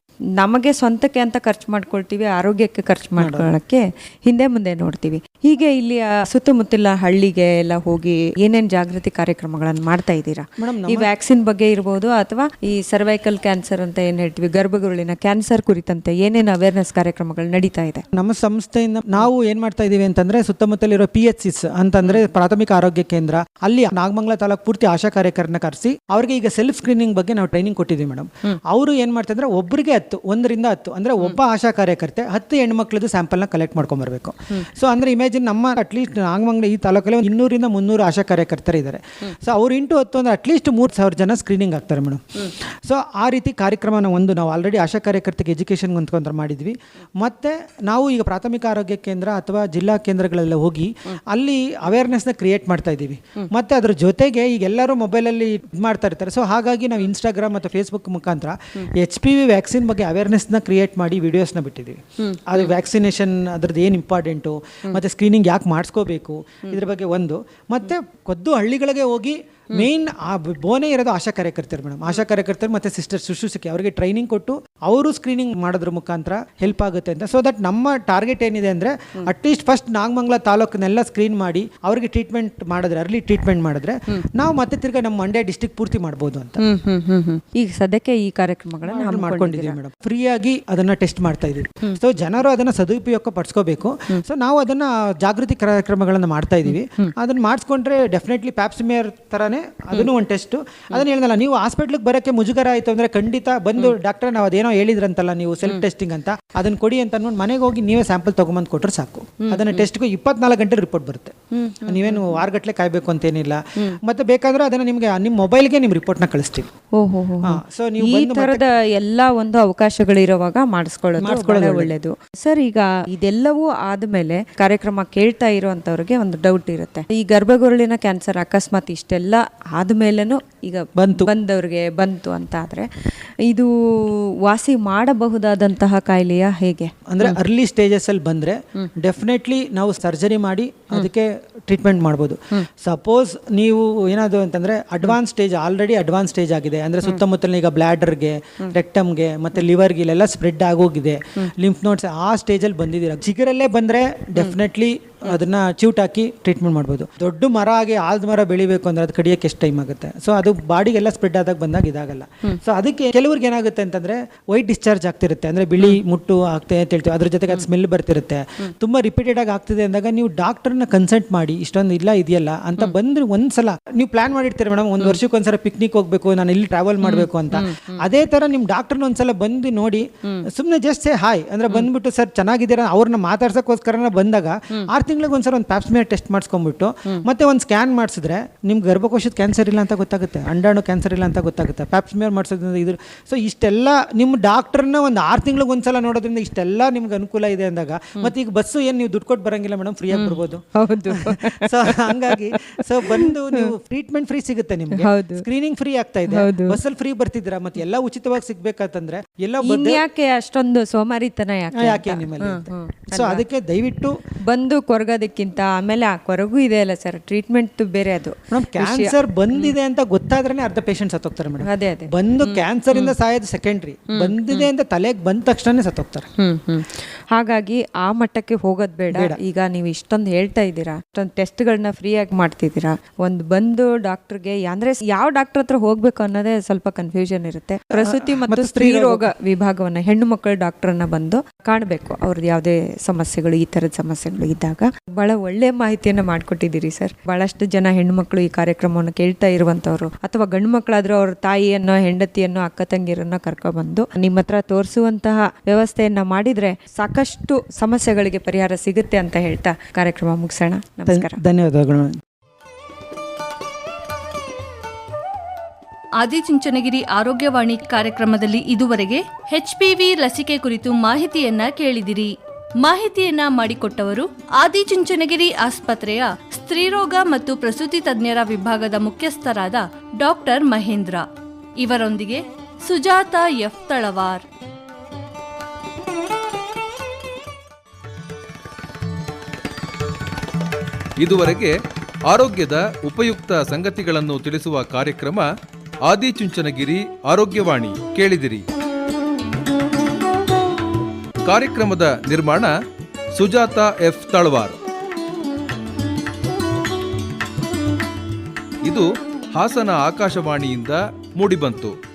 ನಮಗೆ ಸ್ವಂತಕ್ಕೆ ಅಂತ ಖರ್ಚು ಮಾಡ್ಕೊಳ್ತೀವಿ ಆರೋಗ್ಯಕ್ಕೆ ಖರ್ಚು ಮಾಡ್ಕೊಳ್ಳೋಕ್ಕೆ ಹಿಂದೆ ಮುಂದೆ ನೋಡ್ತೀವಿ. ಹೀಗೆ ಇಲ್ಲಿ ಸುತ್ತಮುತ್ತಲ ಹಳ್ಳಿಗೆ ಎಲ್ಲ ಹೋಗಿ ಏನೇನ್ ಜಾಗೃತಿ ಕಾರ್ಯಕ್ರಮಗಳನ್ನು ಮಾಡ್ತಾ ಇದ್ದೀರಾ? ಈ ವ್ಯಾಕ್ಸಿನ್ ಬಗ್ಗೆ ಇರ್ಬೋದು ಅಥವಾ ಈ ಸರ್ವೈಕಲ್ ಕ್ಯಾನ್ಸರ್ ಅಂತ ಏನ್ ಹೇಳ್ತೀವಿ ಗರ್ಭಗುರುಳಿನ ಕ್ಯಾನ್ಸರ್ ಕುರಿತಂತೆ ಏನೇನು ಅವೇರ್ನೆಸ್ ಕಾರ್ಯಕ್ರಮಗಳು ನಡೀತಾ ಇದೆ? ನಮ್ಮ ಸಂಸ್ಥೆಯಿಂದ ನಾವು ಏನ್ ಮಾಡ್ತಾ ಇದೀವಿ ಅಂತಂದ್ರೆ ಸುತ್ತಮುತ್ತಲಿರೋ ಪಿ ಎಚ್ ಸಿಸ್ ಅಂತಂದ್ರೆ ಪ್ರಾಥಮಿಕ ಆರೋಗ್ಯ ಕೇಂದ್ರ ಅಲ್ಲಿ ನಾಗಮಂಗಲ ತಾಲೂಕು ಪೂರ್ತಿ ಆಶಾ ಕಾರ್ಯಕರ್ತನ ಕರೆಸಿ ಅವರಿಗೆ ಈಗ ಸೆಲ್ಫ್ ಸ್ಕ್ರೀನಿಂಗ್ ಬಗ್ಗೆ ನಾವು ಟ್ರೈನಿಂಗ್ ಕೊಟ್ಟಿದ್ದೀವಿ ಮೇಡಮ್ ಅವರು ಏನು ಮಾಡ್ತಾರೆ ಒಬ್ಬರಿಗೆ ಹತ್ತು ಒಂದರಿಂದ ಹತ್ತು ಅಂದ್ರೆ ಒಬ್ಬ ಆಶಾ ಕಾರ್ಯಕರ್ತೆ ಹತ್ತು ಹೆಣ್ಮಕ್ಳದ್ದು ಸ್ಯಾಂಪಲ್ನ ಕಲೆಕ್ಟ್ ಮಾಡ್ಕೊಂಬರ್ಬೇಕು. ಸೊ ಅಂದ್ರೆ ಇಮೇಜಿನ್ ನಮ್ಮ ಅಟ್ಲೀಸ್ಟ್ ನಾಗಮಂಗಲ ಈ ತಾಲೂಕಲ್ಲಿ ಒಂದು ಇನ್ನೂರಿಂದ ಮುನ್ನೂರು ಆಶಾ ಕಾರ್ಯಕರ್ತರು ಇದ್ದಾರೆ ಸೊ ಅವ್ರು ಇಂಟು ಹತ್ತು ಅಂದ್ರೆ ಅಟ್ಲೀಸ್ಟ್ ಮೂರು ಸಾವಿರ ಜನ ಸ್ಕ್ರೀನಿಂಗ್ ಆಗ್ತಾರೆ ಮೇಡಮ್ ಸೊ ಆ ರೀತಿ ಕಾರ್ಯಕ್ರಮನ ಒಂದು ನಾವು ಆಲ್ರೆಡಿ ಆಶಾ ಕಾರ್ಯಕರ್ತೆಗೆ ಎಜುಕೇಷನ್ ಅಂದ್ಕೊಂಡ್ರೆ ಮಾಡಿದ್ವಿ. ಮತ್ತೆ ನಾವು ಈಗ ಪ್ರಾಥಮಿಕ ಆರೋಗ್ಯ ಕೇಂದ್ರ ಅಥವಾ ಜಿಲ್ಲಾ ಕೇಂದ್ರಗಳೆಲ್ಲ ಹೋಗಿ ಅಲ್ಲಿ ಅವೇರ್ನೆಸ್ನ ಕ್ರಿಯೇಟ್ ಮಾಡ್ತಾ ಇದ್ದೀವಿ. ಮತ್ತೆ ಅದ್ರ ಜೊತೆಗೆ ಈಗ ಎಲ್ಲರೂ ಮೊಬೈಲಲ್ಲಿ ಇದು ಮಾಡ್ತಾ ಇರ್ತಾರೆ. ಸೊ ಹಾಗಾಗಿ ನಾವು ಇನ್ಸ್ಟಾಗ್ರಾಮ್ ಮತ್ತು ಫೇಸ್ಬುಕ್ ಮುಖಾಂತರ ಎಚ್ ಪಿ ವಿ ವ್ಯಾಕ್ಸಿನ್ ಬಗ್ಗೆ ಅವೇರ್ನೆಸ್ನ ಕ್ರಿಯೇಟ್ ಮಾಡಿ ವಿಡಿಯೋಸ್ನ ಬಿಟ್ಟಿದ್ದೀವಿ. ಅದು ವ್ಯಾಕ್ಸಿನೇಷನ್ ಅದ್ರದ್ದು ಏನು ಇಂಪಾರ್ಟೆಂಟು ಮತ್ತು ಸ್ಕ್ರೀನಿಂಗ್ ಯಾಕೆ ಮಾಡಿಸ್ಕೋಬೇಕು? ಇದ್ರ ಬಗ್ಗೆ ಒಂದು. ಮತ್ತೆ ಕೊದ್ದು ಹಳ್ಳಿಗಳಿಗೆ ಹೋಗಿ ಮೇನ್ ಆ ಬೋನೇ ಇರೋದು ಆಶಾ ಕಾರ್ಯಕರ್ತರು ಮೇಡಮ್. ಆಶಾ ಕಾರ್ಯಕರ್ತರು ಮತ್ತೆ ಸಿಸ್ಟರ್ ಶುಶ್ರೂಷಕಿ ಅವರಿಗೆ ಟ್ರೈನಿಂಗ್ ಕೊಟ್ಟು ಅವರು ಸ್ಕ್ರೀನಿಂಗ್ ಮಾಡೋದ್ರ ಮುಖಾಂತರ ಹೆಲ್ಪ್ ಆಗುತ್ತೆ ಅಂತ. ಸೊ ದಟ್ ನಮ್ಮ ಟಾರ್ಗೆಟ್ ಏನಿದೆ ಅಂದ್ರೆ ಅಟ್ಲೀಸ್ಟ್ ಫಸ್ಟ್ ನಾಗಮಂಗಲ ತಾಲೂಕನ್ನೆಲ್ಲ ಸ್ಕ್ರೀನ್ ಮಾಡಿ ಅವರಿಗೆ ಟ್ರೀಟ್ಮೆಂಟ್ ಮಾಡಿದ್ರೆ ಅರ್ಲಿ ಟ್ರೀಟ್ಮೆಂಟ್ ಮಾಡಿದ್ರೆ ನಾವು ಮತ್ತೆ ತಿರ್ಗಾ ನಮ್ಮ ಮಂಡ್ಯ ಡಿಸ್ಟಿಕ್ ಪೂರ್ತಿ ಮಾಡಬಹುದು ಅಂತ. ಈಗ ಸದ್ಯಕ್ಕೆ ಈ ಕಾರ್ಯಕ್ರಮಗಳನ್ನ ಮಾಡ್ಕೊಂಡಿದ್ದೀವಿ ಮೇಡಮ್. ಫ್ರೀಯಾಗಿ ಅದನ್ನ ಟೆಸ್ಟ್ ಮಾಡ್ತಾ ಇದೀವಿ. ಸೊ ಜನರು ಅದನ್ನ ಸದುಪಯೋಗ ಪಡಿಸ್ಕೋಬೇಕು. ಸೊ ನಾವು ಅದನ್ನ ಜಾಗೃತಿ ಕಾರ್ಯಕ್ರಮಗಳನ್ನ ಮಾಡ್ತಾ ಇದೀವಿ. ಅದನ್ನ ಮಾಡಿಸ್ಕೊಂಡ್ರೆ ಡೆಫಿನೆಟ್ಲಿ ಪ್ಯಾಪ್ಸಿಮಿಯರ್ ತರಾನೇ ಅದನ್ನು ಒಂದು ಟೆಸ್ಟ್ ಅದನ್ನ ಹೇಳಿದಲ್ಲ ನೀವು ಹಾಸ್ಪಿಟ್ಲಿಗೆ ಬರೋಕ್ಕೆ ಮುಜುಗರ ಆಯ್ತು ಅಂದ್ರೆ ಖಂಡಿತ ಬಂದು ಡಾಕ್ಟರ್ ನಾವು ಅದೇನೋ ಹೇಳಿದ್ರಂತಲ್ಲ ನೀವು ಸೆಲ್ಫ್ ಟೆಸ್ಟಿಂಗ್ ಅಂತ ಅದನ್ನ ಕೊಡಿ ಅಂತ ನೋಡಿ ಮನೆಗೆ ಹೋಗಿ ನೀವೇ ಸ್ಯಾಂಪಲ್ ತೊಗೊಂಬಂದು ಕೊಟ್ಟರೆ ಸಾಕು. ಅದನ್ನ ಟೆಸ್ಟ್ಗೂ ಇಪ್ಪತ್ನಾಲ್ಕು ಗಂಟೆ ರಿಪೋರ್ಟ್ ಬರುತ್ತೆ. ನೀವೇನು ವಾರಗಟ್ಟಲೆ ಕಾಯ್ಬೇಕು ಅಂತೇನಿಲ್ಲ. ಮತ್ತೆ ಬೇಕಾದ್ರೆ ಅದನ್ನ ನಿಮ್ಗೆ ನಿಮ್ಮ ಮೊಬೈಲ್ಗೆ ನಿಮ್ಮ ರಿಪೋರ್ಟ್ನ ಕಳಿಸ್ತೀವಿ. ಓಹೋ ಸೊ ನೀವು ಈ ತರದ ಎಲ್ಲ ಒಂದು ಅವಕಾಶಗಳಿರುವಾಗ ಮಾಡಿಸ್ಕೊಳ್ಳೋದು ಒಳ್ಳೇದು. ಸರ್ ಈಗ ಇದೆಲ್ಲವೂ ಆದ್ಮೇಲೆ ಕಾರ್ಯಕ್ರಮ ಕೇಳ್ತಾ ಇರುವಂತವ್ರಿಗೆ ಒಂದು ಡೌಟ್ ಇರುತ್ತೆ. ಈ ಗರ್ಭಗುರುಳಿನ ಕ್ಯಾನ್ಸರ್ ಅಕಸ್ಮಾತ್ ಇಷ್ಟೆಲ್ಲ ಆದ್ಮೇಲೆನೂ ಈಗ ಬಂತು. ಬಂದವ್ರಿಗೆ ಬಂತು ಅಂತ ಆದರೆ ಇದು ವಾಸಿ ಮಾಡಬಹುದಾದಂತಹ ಕಾಯಿಲೆಯ ಹೇಗೆ? ಅಂದರೆ ಅರ್ಲಿ ಸ್ಟೇಜಸ್ಸಲ್ಲಿ ಬಂದರೆ ಬಂದ್ರೆ ಡೆಫಿನೆಟ್ಲಿ ನಾವು ಸರ್ಜರಿ ಮಾಡಿ ಅದಕ್ಕೆ ಟ್ರೀಟ್ಮೆಂಟ್ ಮಾಡ್ಬೋದು. ಸಪೋಸ್ ನೀವು ಏನಾದರೂ ಅಂತಂದರೆ advance stage already advance stage ಆಗಿದೆ. ಅಂದರೆ ಸುತ್ತಮುತ್ತಲಿನ ಈಗ ಬ್ಲ್ಯಾಡರ್ಗೆ ರೆಕ್ಟಮ್ಗೆ ಮತ್ತು ಲಿವರ್ಗೆ ಇಲ್ಲೆಲ್ಲ ಸ್ಪ್ರೆಡ್ ಆಗೋಗಿದೆ. ಲಿಂಫ್ ನೋಟ್ಸ್ ಆ ಸ್ಟೇಜಲ್ಲಿ ಬಂದಿದ್ದೀರ? ಜಿಗರಲ್ಲೇ ಬಂದರೆ ಡೆಫಿನೆಟ್ಲಿ ಅದನ್ನ ಚೂಟ್ ಹಾಕಿ ಟ್ರೀಟ್ಮೆಂಟ್ ಮಾಡ್ಬೋದು. ದೊಡ್ಡ ಮರ ಆಗಿ ಆಲ್ದ ಮರ ಬೆಳಿಬೇಕು ಅಂದ್ರೆ ಅದು ಕಡಿಯೋಕೆ ಎಷ್ಟು ಟೈಮ್ ಆಗುತ್ತೆ. ಸೊ ಅದು ಬಾಡಿಗೆಲ್ಲ ಸ್ಪ್ರೆಡ್ ಆದಾಗ ಬಂದಾಗ ಇದಾಗಲ್ಲ. ಸೊ ಅದಕ್ಕೆ ಕೆಲವ್ರಿಗೆ ಏನಾಗುತ್ತೆ ಅಂತಂದ್ರೆ ವೈಟ್ ಡಿಸ್ಚಾರ್ಜ್ ಆಗ್ತಿರುತ್ತೆ. ಅಂದ್ರೆ ಬಿಳಿ ಮುಟ್ಟು ಆಗ್ತದೆ ಅಂತ ಹೇಳ್ತೀವಿ. ಅದ್ರ ಜೊತೆಗೆ ಅದು ಸ್ಮೆಲ್ ಬರ್ತಿರುತ್ತೆ. ತುಂಬಾ ರಿಪೀಟೆಡ್ ಆಗಿ ಆಗ್ತಿದೆ ಅಂದಾಗ ನೀವು ಡಾಕ್ಟರ್ನ ಕನ್ಸಲ್ಟ್ ಮಾಡಿ ಇಷ್ಟೊಂದು ಇಲ್ಲ ಇದೆಯಲ್ಲ ಅಂತ ಬಂದ್ರೆ ಒಂದ್ಸಲ. ನೀವು ಪ್ಲಾನ್ ಮಾಡಿರ್ತೀರಿ ಮೇಡಮ್ ಒಂದು ವರ್ಷಕ್ಕೆ ಒಂದ್ಸಲ ಪಿಕ್ನಿಕ್ ಹೋಗ್ಬೇಕು ನಾನು ಇಲ್ಲಿ ಟ್ರಾವೆಲ್ ಮಾಡಬೇಕು ಅಂತ. ಅದೇ ತರ ನಿಮ್ ಡಾಕ್ಟರ್ನ ಒಂದ್ಸಲ ಬಂದು ನೋಡಿ ಸುಮ್ಮನೆ ಜಸ್ಟ್ ಸೇ ಹಾಯ್ ಅಂದ್ರೆ ಬಂದ್ಬಿಟ್ಟು ಸರ್ ಚೆನ್ನಾಗಿದ್ದೀರಾ? ಅವ್ರನ್ನ ಮಾತಾಡ್ಸಕ್ಕೋಸ್ಕರ ಬಂದಾಗ ಆರು ತಿಂಗಳಿಗೆ ಒಂದ್ಸಲ ಒಂದು ಪ್ಯಾಪ್ಸ್ಮಿಯರ್ ಟೆಸ್ಟ್ ಮಾಡಿಸ್ಕೊಂಡ್ಬಿಟ್ಟು ಮತ್ತೆ ಒಂದು ಸ್ಕ್ಯಾನ್ ಮಾಡಿಸಿದ್ರೆ ನಿಮ್ಗೆ ಗರ್ಭಕೋಶದ ಕ್ಯಾನ್ಸರ್ ಇಲ್ಲ ಅಂತ ಗೊತ್ತಾಗುತ್ತೆ ಅಂಡಾಣು ಕ್ಯಾನ್ಸರ್ ಇಲ್ಲ ಅಂತ ಗೊತ್ತಾಗುತ್ತೆ. ಪ್ಯಾಪ್ಸ್ಮಿಯರ್ ಮಾಡಿಸೋದ್ರಿಂದ ಇದ್ರ ಸೊ ಇಷ್ಟೆಲ್ಲ ನಿಮ್ಮ ಡಾಕ್ಟರ್ನ ಒಂದು ಆರು ತಿಂಗಳಿಗೆ ಒಂದ್ಸಲ ನೋಡೋದ್ರಿಂದ ಇಷ್ಟೆಲ್ಲ ನಿಮ್ಗೆ ಅನುಕೂಲ ಇದೆ ಅಂದಾಗ ಮತ್ತೆ ಈಗ ಬಸ್ಸು ಏನು ನೀವು ದುಡ್ಡು ಕೊಟ್ಟು ಬರಂಗಿಲ್ಲ ಮೇಡಮ್ ಫ್ರೀಯಾಗಿ ಬರ್ಬೋದು. ಹೌದು. ಸೊ ಹಂಗಾಗಿ ಸೊ ಬಂದು ನೀವು ಟ್ರೀಟ್ಮೆಂಟ್ ಫ್ರೀ ಸಿಗುತ್ತೆ ನಿಮ್ಗೆ. ಸ್ಕ್ರೀನಿಂಗ್ ಫ್ರೀ ಆಗ್ತಾ ಇದೆ. ಬಸ್ಸಲ್ಲಿ ಫ್ರೀ ಬರ್ತಿದ್ರ ಮತ್ತೆ ಎಲ್ಲ ಉಚಿತವಾಗಿ ಸಿಗ್ಬೇಕಂತಂದ್ರೆ ಎಲ್ಲ ಯಾಕೆ ಅಷ್ಟೊಂದು ಸೋಮಾರಿತನ ಯಾಕೆ ಯಾಕೆ ನಿಮ್ಮಲ್ಲಿ. ಸೊ ಅದಕ್ಕೆ ದಯವಿಟ್ಟು ಬಂದು ಕೊರಗೋದಕ್ಕಿಂತ ಆಮೇಲೆ ಆ ಕೊರಗು ಇದೆ ಅಲ್ಲ ಸರ್ ಟ್ರೀಟ್ಮೆಂಟ್ ಬೇರೆ ಅದು. ಕ್ಯಾನ್ಸರ್ ಬಂದಿದೆ ಅಂತ ಗೊತ್ತಾದ್ರೆ ಅರ್ಧ ಪೇಷಂಟ್ ಸತ್ತೋಗ್ತಾರೆ ಮೇಡಮ್. ಅದೇ ಅದೇ. ಬಂದು ಕ್ಯಾನ್ಸರ್ ಇಂದ ಸಾಯೋದು ಸೆಕೆಂಡ್ರಿ ಬಂದಿದೆ ಅಂತ ತಲೆಗೆ ಬಂದ ತಕ್ಷಣ ಸತ್ತೋಗ್ತಾರೆ. ಹಾಗಾಗಿ ಆ ಮಟ್ಟಕ್ಕೆ ಹೋಗೋದು ಬೇಡ. ಈಗ ನೀವು ಇಷ್ಟೊಂದು ಹೇಳ್ತಾ ಇದ್ದೀರಾ ಇಷ್ಟೊಂದು ಟೆಸ್ಟ್ಗಳನ್ನ ಫ್ರೀಯಾಗಿ ಮಾಡ್ತಿದ್ದೀರಾ ಒಂದು ಬಂದು ಡಾಕ್ಟರ್ಗೆ ಅಂದ್ರೆ ಯಾವ ಡಾಕ್ಟರ್ ಹತ್ರ ಹೋಗ್ಬೇಕು ಅನ್ನೋದೇ ಸ್ವಲ್ಪ ಕನ್ಫ್ಯೂಷನ್ ಇರುತ್ತೆ. ಪ್ರಸೂತಿ ಮತ್ತು ಸ್ತ್ರೀ ರೋಗ ವಿಭಾಗವನ್ನ ಹೆಣ್ಣು ಮಕ್ಕಳ ಡಾಕ್ಟರ್ನ ಬಂದು ಕಾಣಬೇಕು. ಅವ್ರದ್ದು ಯಾವುದೇ ಸಮಸ್ಯೆಗಳು ಈ ತರದ ಸಮಸ್ಯೆಗಳು ಇದ್ದಾಗ. ಬಹಳ ಒಳ್ಳೆ ಮಾಹಿತಿಯನ್ನ ಮಾಡಿಕೊಟ್ಟಿದ್ದೀರಿ ಸರ್. ಬಹಳಷ್ಟು ಜನ ಹೆಣ್ಮಕ್ಳು ಈ ಕಾರ್ಯಕ್ರಮವನ್ನು ಕೇಳ್ತಾ ಇರುವಂತವ್ರು. ಅಥವಾ ಗಂಡು ಮಕ್ಕಳಾದ್ರೂ ಅವ್ರ ತಾಯಿಯನ್ನು ಹೆಂಡತಿಯನ್ನು ಅಕ್ಕ ತಂಗಿಯರನ್ನ ಕರ್ಕೊಬಂದು ನಿಮ್ಮ ಹತ್ರ ತೋರಿಸುವಂತಹ ವ್ಯವಸ್ಥೆಯನ್ನ ಮಾಡಿದ್ರೆ ಸಾಕಷ್ಟು ಸಮಸ್ಯೆಗಳಿಗೆ ಪರಿಹಾರ ಸಿಗುತ್ತೆ ಅಂತ ಹೇಳ್ತಾ ಕಾರ್ಯಕ್ರಮ ಮುಗಿಸೋಣ. ನಮಸ್ಕಾರ. ಧನ್ಯವಾದಗಳು. ಆದಿಚುಂಚನಗಿರಿ ಆರೋಗ್ಯವಾಣಿ ಕಾರ್ಯಕ್ರಮದಲ್ಲಿ ಇದುವರೆಗೆ ಎಚ್ಪಿವಿ ಲಸಿಕೆ ಕುರಿತು ಮಾಹಿತಿಯನ್ನ ಕೇಳಿದಿರಿ. ಮಾಹಿತಿಯನ್ನ ಮಾಡಿಕೊಟ್ಟವರು ಆದಿಚುಂಚನಗಿರಿ ಆಸ್ಪತ್ರೆಯ ಸ್ತ್ರೀರೋಗ ಮತ್ತು ಪ್ರಸೂತಿ ತಜ್ಞರ ವಿಭಾಗದ ಮುಖ್ಯಸ್ಥರಾದ ಡಾಕ್ಟರ್ ಮಹೇಂದ್ರ. ಇವರೊಂದಿಗೆ ಸುಜಾತ ಎಫ್ ತಳವಾರ್. ಇದುವರೆಗೆ ಆರೋಗ್ಯದ ಉಪಯುಕ್ತ ಸಂಗತಿಗಳನ್ನು ತಿಳಿಸುವ ಕಾರ್ಯಕ್ರಮ ಆದಿಚುಂಚನಗಿರಿ ಆರೋಗ್ಯವಾಣಿ ಕೇಳಿದಿರಿ. ಕಾರ್ಯಕ್ರಮದ ನಿರ್ಮಾಣ ಸುಜಾತ ಎಫ್ ತಳವಾರ್. ಇದು ಹಾಸನ ಆಕಾಶವಾಣಿಯಿಂದ ಮೂಡಿಬಂತು.